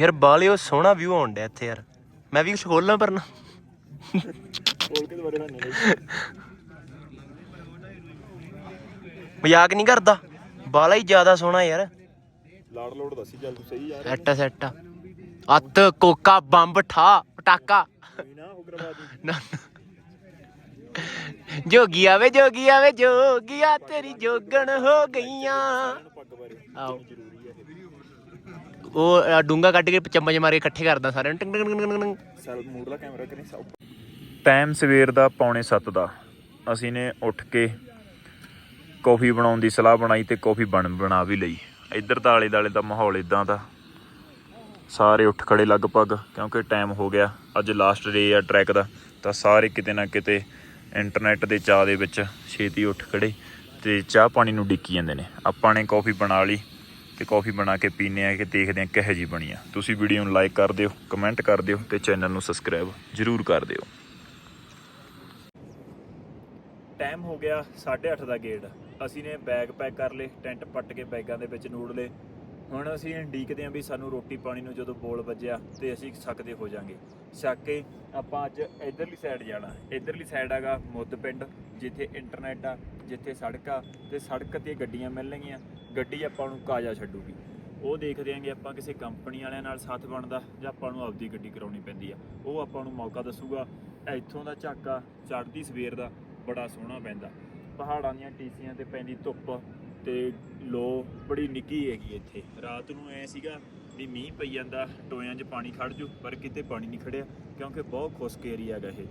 ਯਾਰ ਬਾਲਿਓ ਸੋਹਣਾ ਵਿਊ ਆਉਣ ਡਿਆ ਇੱਥੇ ਯਾਰ। ਮੈਂ ਵੀ ਕੁਛ ਖੋਲਣਾ ਪਰ ਨਾ। ਖੋਲ ਲੈ ਮਜ਼ਾਕ ਨਹੀਂ ਕਰਦਾ। ਬਾਲਾ ਹੀ ਜ਼ਿਆਦਾ ਸੋਹਣਾ ਯਾਰ। ਲਾੜ ਲੋੜ ਦੱਸੀ ਚੱਲ ਤੂੰ ਸਹੀ ਯਾਰ ਸੈੱਟ ਸੈੱਟ ਅੱਤ ਕੋਕਾ ਬੰਬ ਠਾ ਪਟਾਕਾ। ਨਾ ਉਗਰਵਾਦੀ ਨਾ। ਜੋਗੀ ਆਵੇ ਜੋਗੀ ਆਵੇ ਜੋਗੀਆ ਤੇਰੀ ਜੋਗਣ ਹੋ ਗਈਆਂ। ਆਓ। ਉਹ ਡੂੰਗਾ ਕੱਢ ਕੇ ਚਮਚ ਮਾਰ ਕੇ ਇਕੱਠੇ ਕਰਦਾ ਸਾਰਿਆਂ ਨੂੰ ਟਿੰਗ ਟਿੰਗ ਟਿੰਗ ਟਿੰਗ ਸੈਲ ਮੂਡਲਾ ਕੈਮਰਾ ਕਰੀ ਸਭ ਟਾਈਮ ਸਵੇਰ ਦਾ ਪੌਣੇ 7 ਦਾ। ਅਸੀਂ ਨੇ ਉੱਠ ਕੇ ਕੌਫੀ ਬਣਾਉਣ ਦੀ ਸਲਾਹ ਬਣਾਈ ਤੇ ਕੌਫੀ ਬਣ ਬਣਾ ਵੀ ਲਈ। ਇੱਧਰ ਦਾ ਆਲੇ ਦਾਲੇ ਦਾ ਮਾਹੌਲ ਇਦਾਂ ਦਾ। ਸਾਰੇ ਉੱਠ ਖੜੇ ਲਗਭਗ ਕਿਉਂਕਿ ਟਾਈਮ ਹੋ ਗਿਆ। ਅੱਜ ਲਾਸਟ ਡੇ ਆ ਟਰੈਕ ਦਾ। ਤਾਂ ਸਾਰੇ ਕਿਤੇ ਨਾ ਕਿਤੇ ਇੰਟਰਨੈਟ ਦੇ ਚਾਹ ਦੇ ਵਿੱਚ ਛੇਤੀ ਉੱਠ ਖੜੇ ਤੇ ਚਾਹ ਪਾਣੀ ਨੂੰ ਡਿੱਕੀ ਜਾਂਦੇ ਨੇ। ਆਪਾਂ ਨੇ ਕੌਫੀ ਬਣਾ ਲਈ। ਤੇ ਕੌਫੀ ਬਣਾ ਕੇ ਪੀਨੇ ਆ ਕਿ ਦੇਖਦੇ ਆ ਕਿਹੋ ਜੀ ਬਣੀ ਆ। ਤੁਸੀਂ ਵੀਡੀਓ ਨੂੰ ਲਾਈਕ ਕਰ ਦਿਓ ਕਮੈਂਟ ਕਰ ਦਿਓ ਤੇ ਚੈਨਲ ਨੂੰ ਸਬਸਕ੍ਰਾਈਬ ਜਰੂਰ ਕਰ ਦਿਓ। ਟਾਈਮ ਹੋ ਗਿਆ 8:30 ਦਾ ਗੇਟ ਅਸੀਂ ਨੇ ਬੈਗ ਪੈਕ ਕਰ ਲਏ ਟੈਂਟ ਪੱਟ ਕੇ ਬੈਗਾਂ ਦੇ ਵਿੱਚ ਨੂੜ ਲਏ। ਹੁਣ ਅਸੀਂ ਡੀਕਦੇ ਆਂ ਵੀ ਸਾਨੂੰ ਰੋਟੀ ਪਾਣੀ ਨੂੰ ਜਦੋਂ ਬੋਲ ਵੱਜਿਆ ਤੇ ਅਸੀਂ ਸਕਦੇ ਹੋ ਜਾਾਂਗੇ। ਛੱਕ ਕੇ ਆਪਾਂ ਅੱਜ ਇਧਰਲੀ ਸਾਈਡ ਜਾਣਾ। ਇਧਰਲੀ ਸਾਈਡ ਹੈਗਾ ਮੁੱਦ ਪਿੰਡ, ਜਿੱਥੇ ਇੰਟਰਨੈਟ ਆ, ਜਿੱਥੇ ਸੜਕ ਆ ਤੇ ਸੜਕ ਤੇ ਗੱਡੀਆਂ ਮਿਲਣਗੀਆਂ। ਗੱਡੀ ਆਪਾਂ ਨੂੰ ਕਾਜਾ ਛੱਡੂਗੀ। ਉਹ ਦੇਖਦੇ ਆਂਗੇ ਆਪਾਂ ਕਿਸੇ ਕੰਪਨੀ ਵਾਲਿਆਂ ਨਾਲ ਸਾਥ ਬਣਦਾ ਜਾਂ ਆਪਾਂ ਨੂੰ ਆਪਦੀ ਗੱਡੀ ਕਰਾਉਣੀ ਪੈਂਦੀ ਆ। ਉਹ ਆਪਾਂ ਨੂੰ ਮੌਕਾ ਦੱਸੂਗਾ। ਇੱਥੋਂ ਦਾ ਝਾਕਾ ਚੜ੍ਹਦੀ ਸਵੇਰ ਦਾ ਬੜਾ ਸੋਹਣਾ ਪੈਂਦਾ। ਪਹਾੜਾਂ ਦੀਆਂ ਟੀਸੀਆਂ ਤੇ ਪੈਂਦੀ ਧੁੱਪ ਤੇ ਲੋ ਬੜੀ ਨਿੱਗੀ ਹੈਗੀ ਇੱਥੇ। ਰਾਤ ਨੂੰ ਐ ਸੀਗਾ ਵੀ ਮੀਂਹ ਪਈ ਜਾਂਦਾ, ਟੋਇਆਂ 'ਚ ਪਾਣੀ ਖੜ ਜੂ, ਪਰ ਕਿਤੇ ਪਾਣੀ ਨਹੀਂ ਖੜਿਆ ਕਿਉਂਕਿ ਬਹੁਤ ਖੁਸ਼ਕ ਏਰੀਆ ਹੈਗਾ ਇਹ।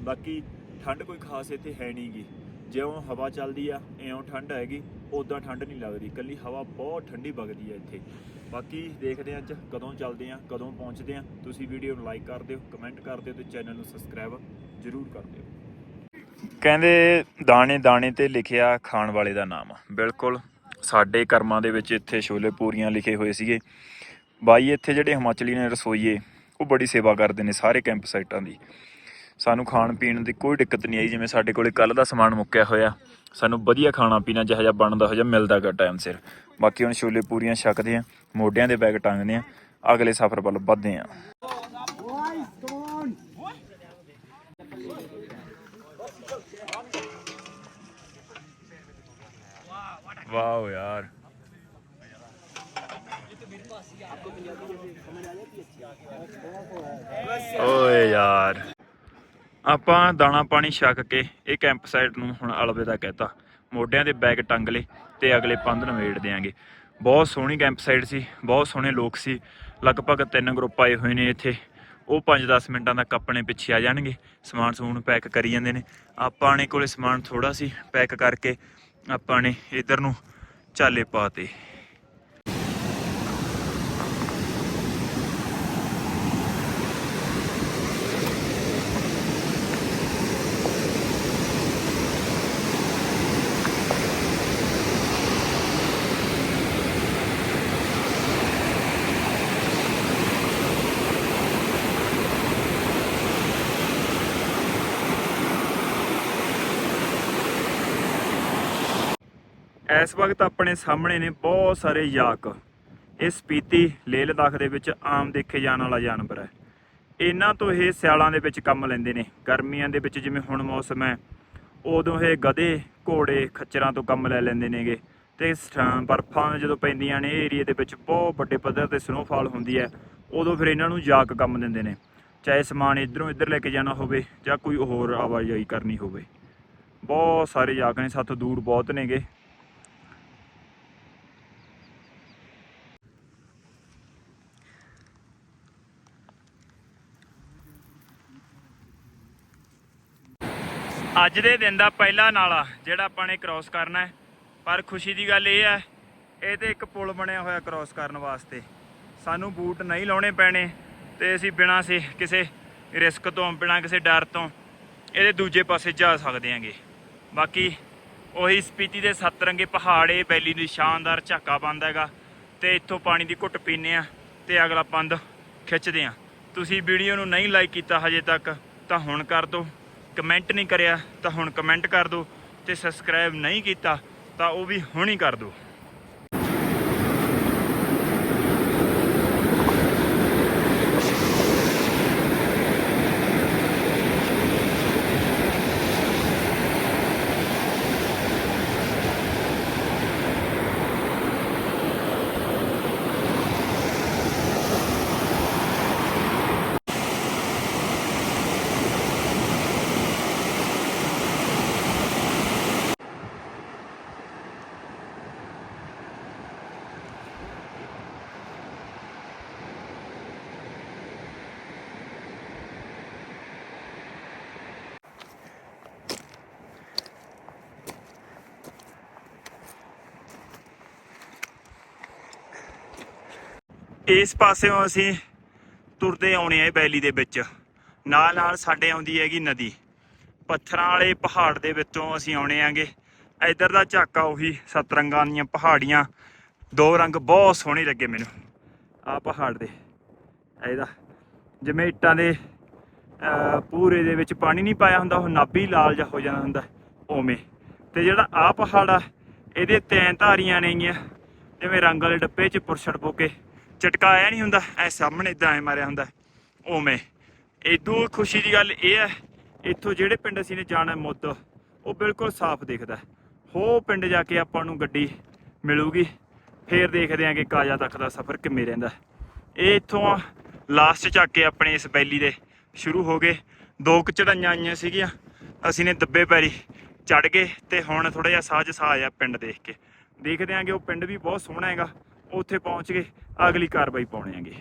ਬਾਕੀ ਠੰਡ ਕੋਈ ਖਾਸ ਇੱਥੇ ਹੈ ਨਹੀਂਗੀ ਜਿਉਂ ਹਵਾ ਚੱਲਦੀ ਆ, ਇਉਂ ਠੰਡ ਹੈਗੀ। ਉਦਾਂ ਠੰਡ ਨਹੀਂ ਲੱਗਦੀ ਕੱਲੀ ਹਵਾ ਬਹੁਤ ਠੰਡੀ ਵਗਦੀ ਹੈ ਇੱਥੇ। ਬਾਕੀ ਦੇਖਦੇ ਆਂ ਅੱਜ ਕਦੋਂ ਚੱਲਦੇ ਆਂ ਕਦੋਂ ਪਹੁੰਚਦੇ ਆਂ ਤੁਸੀਂ ਵੀਡੀਓ ਨੂੰ ਲਾਈਕ ਕਰ ਦਿਓ ਕਮੈਂਟ ਕਰ ਦਿਓ ਤੇ ਚੈਨਲ ਨੂੰ ਸਬਸਕ੍ਰਾਈਬ ਜ਼ਰੂਰ ਕਰ ਦਿਓ। ਕਹਿੰਦੇ ਦਾਣੇ ਦਾਣੇ ਤੇ ਲਿਖਿਆ ਖਾਣ ਵਾਲੇ ਦਾ ਨਾਮ। ਬਿਲਕੁਲ, ਸਾਡੇ ਕਰਮਾਂ ਦੇ ਵਿੱਚ ਇੱਥੇ ਛੋਲੇ ਪੂਰੀਆਂ ਲਿਖੇ ਹੋਏ ਸੀਗੇ। ਬਾਈ, ਇੱਥੇ ਜਿਹੜੇ ਹਿਮਾਚਲੀ ਨੇ ਰਸੋਈਏ, ਉਹ ਬੜੀ ਸੇਵਾ ਕਰਦੇ ਨੇ ਸਾਰੇ ਕੈਂਪ ਸਾਈਟਾਂ ਦੀ। ਸਾਨੂੰ ਖਾਣ ਪੀਣ ਦੀ ਕੋਈ ਦਿੱਕਤ ਨਹੀਂ ਆਈ, ਜਿਵੇਂ ਸਾਡੇ ਕੋਲੇ ਕੱਲ ਦਾ ਸਮਾਨ ਮੁੱਕਿਆ ਹੋਇਆ। ਸਾਨੂੰ ਵਧੀਆ ਖਾਣਾ ਪੀਣਾ ਜਿਹੋ ਜਿਹਾ ਬਣਦਾ ਹੋ ਜਾ ਮਿਲਦਾ ਗਾ ਟਾਈਮ ਸਿਰ। ਬਾਕੀ ਹੁਣ ਛੋਲੇ ਪੂਰੀਆਂ ਛਕਦੇ ਆ, ਮੋਢਿਆਂ ਦੇ ਬੈਗ ਟੰਗਦੇ ਆ, ਅਗਲੇ ਸਫ਼ਰ ਵੱਲ ਵੱਧਦੇ ਆ। ਵਾਓ ਯਾਰ। ਓਏ ਯਾਰ। ਆਪਾਂ ਦਾਣਾ ਪਾਣੀ ਛਕ ਕੇ ਇਹ ਕੈਂਪ ਸਾਈਟ ਨੂੰ ਹੁਣ ਅਲਵਿਦਾ ਕਹਿਤਾ। ਮੋਢਿਆਂ ਦੇ ਬੈਗ ਟੰਗ ਲਏ ਤੇ ਅਗਲੇ ਪੰਧ ਨਵੇੜ ਦੇਾਂਗੇ ਬਹੁਤ ਸੋਹਣੀ ਕੈਂਪ ਸਾਈਟ ਸੀ, ਬਹੁਤ ਸੋਹਣੇ ਲੋਕ ਸੀ। ਲਗਭਗ ਤਿੰਨ ਗਰੁੱਪ ਆਏ ਹੋਏ ਨੇ ਇੱਥੇ। ਉਹ 5-10 ਮਿੰਟਾਂ ਤੱਕ ਆਪਣੇ ਪਿੱਛੇ ਆ ਜਾਣਗੇ। ਸਮਾਨ ਸਮੂਨ ਪੈਕ ਕਰੀ ਜਾਂਦੇ ਨੇ। ਆਪਾਂ ਨੇ ਕੋਲੇ ਸਮਾਨ ਥੋੜਾ ਸੀ ਪੈਕ ਕਰਕੇ ਆਪਾਂ ਨੇ ਇਧਰ ਨੂੰ ਚਾਲੇ ਪਾਤੇ ਇਸ ਵਕਤ ਆਪਣੇ ਸਾਹਮਣੇ ਨੇ ਬਹੁਤ ਸਾਰੇ ਯਾਕ। ਇਹ ਸਪੀਤੀ ਲੇਹ ਲਦਾਖ ਦੇ ਵਿੱਚ ਆਮ ਦੇਖੇ ਜਾਣ ਵਾਲਾ ਜਾਨਵਰ ਹੈ। ਇਹਨਾਂ ਤੋਂ ਇਹ ਸਿਆਲਾਂ ਦੇ ਵਿੱਚ ਕੰਮ ਲੈਂਦੇ ਨੇ। ਗਰਮੀਆਂ ਦੇ ਵਿੱਚ ਜਿਵੇਂ ਹੁਣ ਮੌਸਮ ਹੈ, ਉਦੋਂ ਇਹ ਗਧੇ, ਘੋੜੇ, ਖੱਚਰਾਂ ਤੋਂ ਕੰਮ ਲੈ ਲੈਂਦੇ ਨੇਗੇ। ਤੇ ਸਥਾਂ- ਬਰਫਾਂ ਜਦੋਂ ਪੈਂਦੀਆਂ ਨੇ ਇਹ ਏਰੀਆ ਦੇ ਵਿੱਚ ਬਹੁਤ ਵੱਡੇ ਪੱਧਰ ਤੇ ਸਨੋਫਾਲ ਹੁੰਦੀ ਹੈ, ਉਦੋਂ ਫਿਰ ਇਹਨਾਂ ਨੂੰ ਜਾਕ ਕੰਮ ਦਿੰਦੇ ਨੇ। ਚਾਹੇ ਸਮਾਨ ਇਧਰੋਂ ਇੱਧਰ ਲੈ ਕੇ ਜਾਣਾ ਹੋਵੇ ਜਾਂ ਕੋਈ ਹੋਰ ਆਵਾਜਾਈ ਕਰਨੀ ਹੋਵੇ। ਬਹੁਤ ਸਾਰੇ ਜਾਕ ਨੇ ਸਾਥੋਂ ਦੂਰ ਬਹੁਤ ਨੇਗੇ। ਅੱਜ ਦੇ ਦਿਨ ਦਾ ਪਹਿਲਾ ਨਾਲਾ ਜਿਹੜਾ ਆਪਾਂ ਨੇ ਕ੍ਰਾਸ ਕਰਨਾ ਹੈ। ਪਰ ਖੁਸ਼ੀ ਦੀ ਗੱਲ ਇਹ ਹੈ, ਇਹ ਤੇ ਇੱਕ ਪੁਲ ਬਣਿਆ ਹੋਇਆ ਕ੍ਰਾਸ ਕਰਨ ਵਾਸਤੇ। ਸਾਨੂੰ ਬੂਟ ਨਹੀਂ ਲਾਉਣੇ ਪੈਣੇ ਤੇ ਅਸੀਂ ਬਿਨਾਂ ਸੇ ਕਿਸੇ ਰਿਸਕ ਤੋਂ, ਬਿਨਾਂ ਕਿਸੇ ਡਰ ਤੋਂ ਇਹਦੇ ਦੂਜੇ ਪਾਸੇ ਜਾ ਸਕਦੇ ਹਾਂਗੇ। ਬਾਕੀ ਉਹੀ ਸਪੀਤੀ ਦੇ ਸੱਤ ਰੰਗੇ ਪਹਾੜ ਇਹ ਬੈਲੀ ਦੀ ਸ਼ਾਨਦਾਰ ਝਾਕਾ ਬੰਦ ਹੈਗਾ ਤੇ ਇੱਥੋਂ ਪਾਣੀ ਦੀ ਘੁੱਟ ਪੀਨੇ ਆ ਤੇ ਅਗਲਾ ਪੰਦ ਖਿੱਚਦੇ ਆ ਤੁਸੀਂ ਵੀਡੀਓ ਨੂੰ ਨਹੀਂ ਲਾਈਕ ਕੀਤਾ ਹਜੇ ਤੱਕ, ਤਾਂ ਹੁਣ ਕਰ ਦਿਓ। ਕਮੈਂਟ ਨਹੀਂ ਕਰਿਆ ਤਾਂ ਹੁਣ ਕਮੈਂਟ ਕਰ ਦਿਓ ਤੇ ਸਬਸਕ੍ਰਾਈਬ ਨਹੀਂ ਕੀਤਾ ਤਾਂ ਉਹ ਵੀ ਹੁਣ ਹੀ ਕਰ ਦਿਓ। ਇਸ ਪਾਸਿਓਂ ਅਸੀਂ ਤੁਰਦੇ ਆਉਣੇ ਆ ਵੈਲੀ ਦੇ ਵਿੱਚ। ਨਾਲ ਨਾਲ ਸਾਡੇ ਆਉਂਦੀ ਹੈਗੀ ਨਦੀ। ਪੱਥਰਾਂ ਵਾਲੇ ਪਹਾੜ ਦੇ ਵਿੱਚੋਂ ਅਸੀਂ ਆਉਣੇ ਆਂਗੇ। ਇੱਧਰ ਦਾ ਝਾਕਾ ਉਹੀ ਸਤਰੰਗਾਂ ਦੀਆਂ ਪਹਾੜੀਆਂ। ਦੋ ਰੰਗ ਬਹੁਤ ਸੋਹਣੇ ਲੱਗੇ ਮੈਨੂੰ। ਆ ਪਹਾੜ ਦੇ। ਇਹਦਾ। ਜਿਵੇਂ ਇੱਟਾਂ ਦੇ ਅਹ, ਪੂਰੇ ਦੇ ਵਿੱਚ ਪਾਣੀ ਨਹੀਂ ਪਾਇਆ ਹੁੰਦਾ ਉਹ ਨਾਭੀ ਲਾਲ ਜਿਹਾ ਹੋ ਜਾਂਦਾ ਹੁੰਦਾ ਓਵੇਂ ਤੇ ਜਿਹੜਾ ਆ ਪਹਾੜ ਆ ਇਹਦੇ ਤੈਨ ਧਾਰੀਆਂ ਨੇਗੀਆਂ। ਜਿਵੇਂ ਰੰਗ ਵਾਲੇ ਡੱਪੇ 'ਚ ਪੁਰਛੜ ਪੋ ਕੇ ਚਟਕਾਇਆ ਨਹੀਂ ਹੁੰਦਾ, ਐ ਸਾਹਮਣੇ ਇਦਾਂ ਐ ਮਾਰਿਆ ਹੁੰਦਾ। ਓਵੇਂ ਇਦੋਂ ਖੁਸ਼ੀ ਦੀ ਗੱਲ ਇਹ ਹੈ ਇੱਥੋਂ ਜਿਹੜੇ ਪਿੰਡ ਅਸੀਂ ਨੇ ਜਾਣਾ ਮੁੱਦ, ਉਹ ਬਿਲਕੁਲ ਸਾਫ਼ ਦਿਖਦਾ। ਹੋ ਪਿੰਡ ਜਾ ਕੇ ਆਪਾਂ ਨੂੰ ਗੱਡੀ ਮਿਲੂਗੀ, ਫੇਰ ਦੇਖਦੇ ਆਂਗੇ ਕਾਜਾ ਤੱਕ ਦਾ ਸਫ਼ਰ ਕਿਵੇਂ ਰਹਿੰਦਾ। ਇਹ ਇੱਥੋਂ ਲਾਸਟ ਚੱਕ ਕੇ ਆਪਣੇ ਇਸ ਬੈਲੀ ਦੇ ਸ਼ੁਰੂ ਹੋ ਗਏ। ਦੋ ਕੁ ਚੜਾਈਆਂ ਆਈਆਂ ਸੀਗੀਆਂ, ਅਸੀਂ ਨੇ ਦੱਬੇ ਪੈਰੀ ਚੜ ਗਏ ਤੇ ਹੁਣ ਥੋੜਾ ਜਿਹਾ ਸਾਜ ਸਾਜ ਆ ਪਿੰਡ ਦੇਖ ਕੇ। ਦੇਖਦੇ ਆਂਗੇ ਉਹ ਪਿੰਡ ਵੀ ਬਹੁਤ ਸੋਹਣਾ ਹੈਗਾ। ਉੱਥੇ ਪਹੁੰਚ ਕੇ ਅਗਲੀ ਕਾਰਵਾਈ ਪਾਉਣੇ ਆਂਗੇ।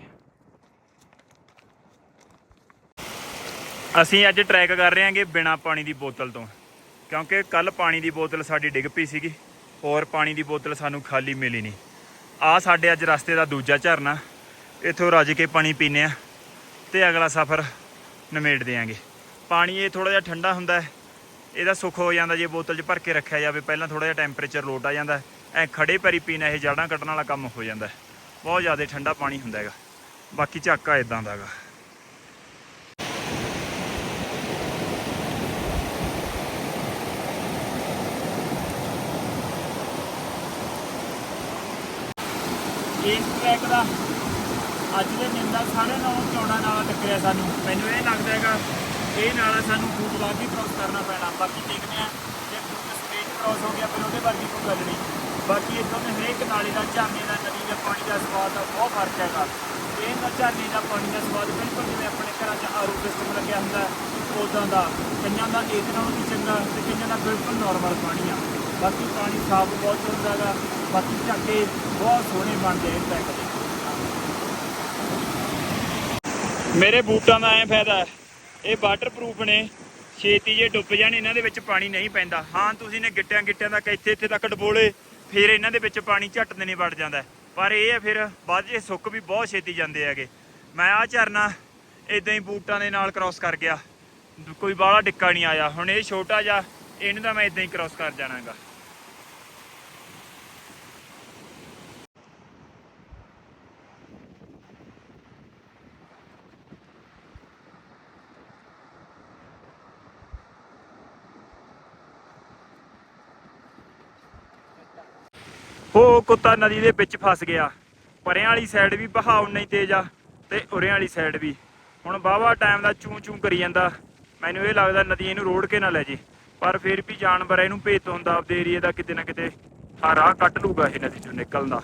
ਅਸੀਂ ਅੱਜ ਟਰੈਕ ਕਰ ਰਹੇ ਹਾਂਗੇ ਬਿਨਾ ਪਾਣੀ ਦੀ ਬੋਤਲ ਤੋਂ, ਕਿਉਂਕਿ ਕੱਲ ਪਾਣੀ ਦੀ ਬੋਤਲ ਸਾਡੀ ਡਿੱਗ ਪਈ ਸੀਗੀ, ਹੋਰ ਪਾਣੀ ਦੀ ਬੋਤਲ ਸਾਨੂੰ ਖਾਲੀ ਮਿਲੀ ਨਹੀਂ। ਆ ਸਾਡੇ ਅੱਜ ਰਸਤੇ ਦਾ ਦੂਜਾ ਝਰਨਾ, ਇੱਥੋਂ ਰੱਜ ਕੇ ਪਾਣੀ ਪੀਨੇ ਆ, ਤੇ ਅਗਲਾ ਸਫ਼ਰ ਨਿਮੇੜ ਦਿਆਂਗੇ ਪਾਣੀ ਇਹ ਥੋੜਾ ਜਿਹਾ ਠੰਡਾ ਹੁੰਦਾ ਹੈ, ਇਹਦਾ ਸੁੱਖ ਹੋ ਜਾਂਦਾ ਜੇ ਬੋਤਲ 'ਚ ਭਰ ਕੇ ਰੱਖਿਆ ਜਾਵੇ, ਪਹਿਲਾਂ ਥੋੜਾ ਜਿਹਾ ਟੈਂਪਰੇਚਰ ਲੋਟ ਆ ਜਾਂਦਾ ਐ ਖੜੇ ਪੈਰੀ ਪੀਣਾ, ਇਹ ਜੜਾਂ ਕੱਟਣ ਵਾਲਾ ਕੰਮ ਹੋ ਜਾਂਦਾ ਬਹੁਤ ਜ਼ਿਆਦਾ ਠੰਡਾ ਪਾਣੀ ਹੁੰਦਾ ਹੈਗਾ। ਬਾਕੀ ਝਾਕਾ ਇਦਾਂ ਦਾ ਹੈਗਾ। ਇਸ ਟਰੈਕ ਦਾ ਅੱਜ ਦੇ ਦਿਨ ਦਾ ਸਾਰੇ ਨਾਲੋਂ ਚੌੜਾ ਨਾਲਾ ਟੱਕਰਿਆ ਸਾਨੂੰ। ਮੈਨੂੰ ਇਹ ਲੱਗਦਾ ਹੈਗਾ, ਇਹ ਨਾਲਾ ਸਾਨੂੰ ਫੂਟਬਾਲ ਵੀ ਕ੍ਰਾਸ ਕਰਨਾ ਪੈਣਾ। ਬਾਕੀ ਦੇਖਦੇ ਆ ਜੇ ਫੂਟ ਸਟੇਟ ਕ੍ਰਾਸ ਹੋ ਗਿਆ, ਫਿਰ ਉਹਦੇ ਵਰਗੀ ਕੋਈ ਗੱਲ ਨਹੀਂ। ਬਾਕੀ ਇੱਥੋਂ ਦੇ ਹਰੇਕ ਨਾਲੇ ਦਾ ਝਾਨੇ ਦਾ ਨਦੀ ਦਾ ਪਾਣੀ ਦਾ ਸਵਾਦ ਦਾ ਬਹੁਤ ਫ਼ਰਕ ਹੈਗਾ। ਇਹ ਦਾ ਝਾਨੇ ਦਾ ਪਾਣੀ ਦਾ ਸਵਾਦ ਬਿਲਕੁਲ ਜਿਵੇਂ ਆਪਣੇ ਘਰਾਂ 'ਚ ਆਰੂ ਸਿਸਟਮ ਲੱਗਿਆ ਹੁੰਦਾ ਉਦਾਂ ਦਾ। ਕਈਆਂ ਦਾ ਇਹਦੇ ਨਾਲੋਂ ਵੀ ਚੰਗਾ ਤੇ ਕਈਆਂ ਦਾ ਬਿਲਕੁਲ ਨਾਰਮਲ ਪਾਣੀ ਆ। ਬਾਕੀ ਪਾਣੀ ਸਾਫ਼ ਬਹੁਤ ਹੁੰਦਾ ਹੈਗਾ ਬਾਕੀ ਝਾਕੇ ਬਹੁਤ ਸੋਹਣੇ ਬਣਦੇ ਇਸ ਟਰੈਕ ਦੇ। ਮੇਰੇ ਬੂਟਾਂ ਦਾ ਐ ਫਾਇਦਾ ਹੈ, ਇਹ ਵਾਟਰਪ੍ਰੂਫ ਨੇ ਛੇਤੀ ਜੇ ਡੁੱਬ ਜਾਣ ਇਹਨਾਂ ਦੇ ਵਿੱਚ ਪਾਣੀ ਨਹੀਂ ਪੈਂਦਾ। ਹਾਂ ਤੁਸੀਂ ਨੇ ਗਿੱਟਿਆਂ ਗਿੱਟਿਆਂ ਤੱਕ ਇੱਥੇ ਇੱਥੇ ਤੱਕ ਡਬੋਲੇ ਫਿਰ ਇਹਨਾਂ ਦੇ ਵਿੱਚ ਪਾਣੀ ਝੱਟ ਦੇ ਨਹੀਂ ਵੜ ਜਾਂਦਾ ਪਰ ਇਹ ਹੈ ਫਿਰ ਬਾਅਦ 'ਚ ਸੁੱਕ ਵੀ ਬਹੁਤ ਛੇਤੀ ਜਾਂਦੇ ਹੈਗੇ। ਮੈਂ ਆ ਝਰਨਾ ਇਦਾਂ ਹੀ ਬੂਟਾਂ ਦੇ ਨਾਲ ਕ੍ਰਾਸ ਕਰ ਗਿਆ। ਕੋਈ ਬਾਹਲਾ ਡਿੱਕਾ ਨਹੀਂ ਆਇਆ। ਹੁਣ ਇਹ ਛੋਟਾ ਜਿਹਾ, ਇਹਨੂੰ ਤਾਂ ਮੈਂ ਇਦਾਂ ਹੀ ਕ੍ਰਾਸ ਕਰ ਜਾਣਾਗਾ। ਉਹ ਕੁੱਤਾ ਨਦੀ ਦੇ ਵਿੱਚ ਫਸ ਗਿਆ। ਪਰਿਆਂ ਵਾਲੀ ਸਾਈਡ ਵੀ ਬਹਾਵ ਨਹੀਂ ਤੇਜ਼ ਆ ਤੇ ਉਰਿਆਂ ਵਾਲੀ ਸਾਈਡ ਵੀ। ਹੁਣ ਬਾਵਾ ਟਾਈਮ ਦਾ ਚੂੰ ਚੂੰ ਕਰੀ ਜਾਂਦਾ। ਮੈਨੂੰ ਇਹ ਲੱਗਦਾ ਨਦੀ ਇਹਨੂੰ ਰੋੜ ਕੇ ਨਾ ਲੈ ਜੇ। ਪਰ ਫਿਰ ਵੀ ਜਾਨਵਰ ਇਹਨੂੰ ਭੇਤ ਹੁੰਦਾ ਆਪਦੇ ਏਰੀਏ ਦਾ ਕਿਤੇ ਨਾ ਕਿਤੇ ਹਾਂ ਰਾਹ ਕੱਟ ਲੂਗਾ ਇਹ ਨਦੀ ਚੋਂ ਨਿਕਲਣ ਦਾ।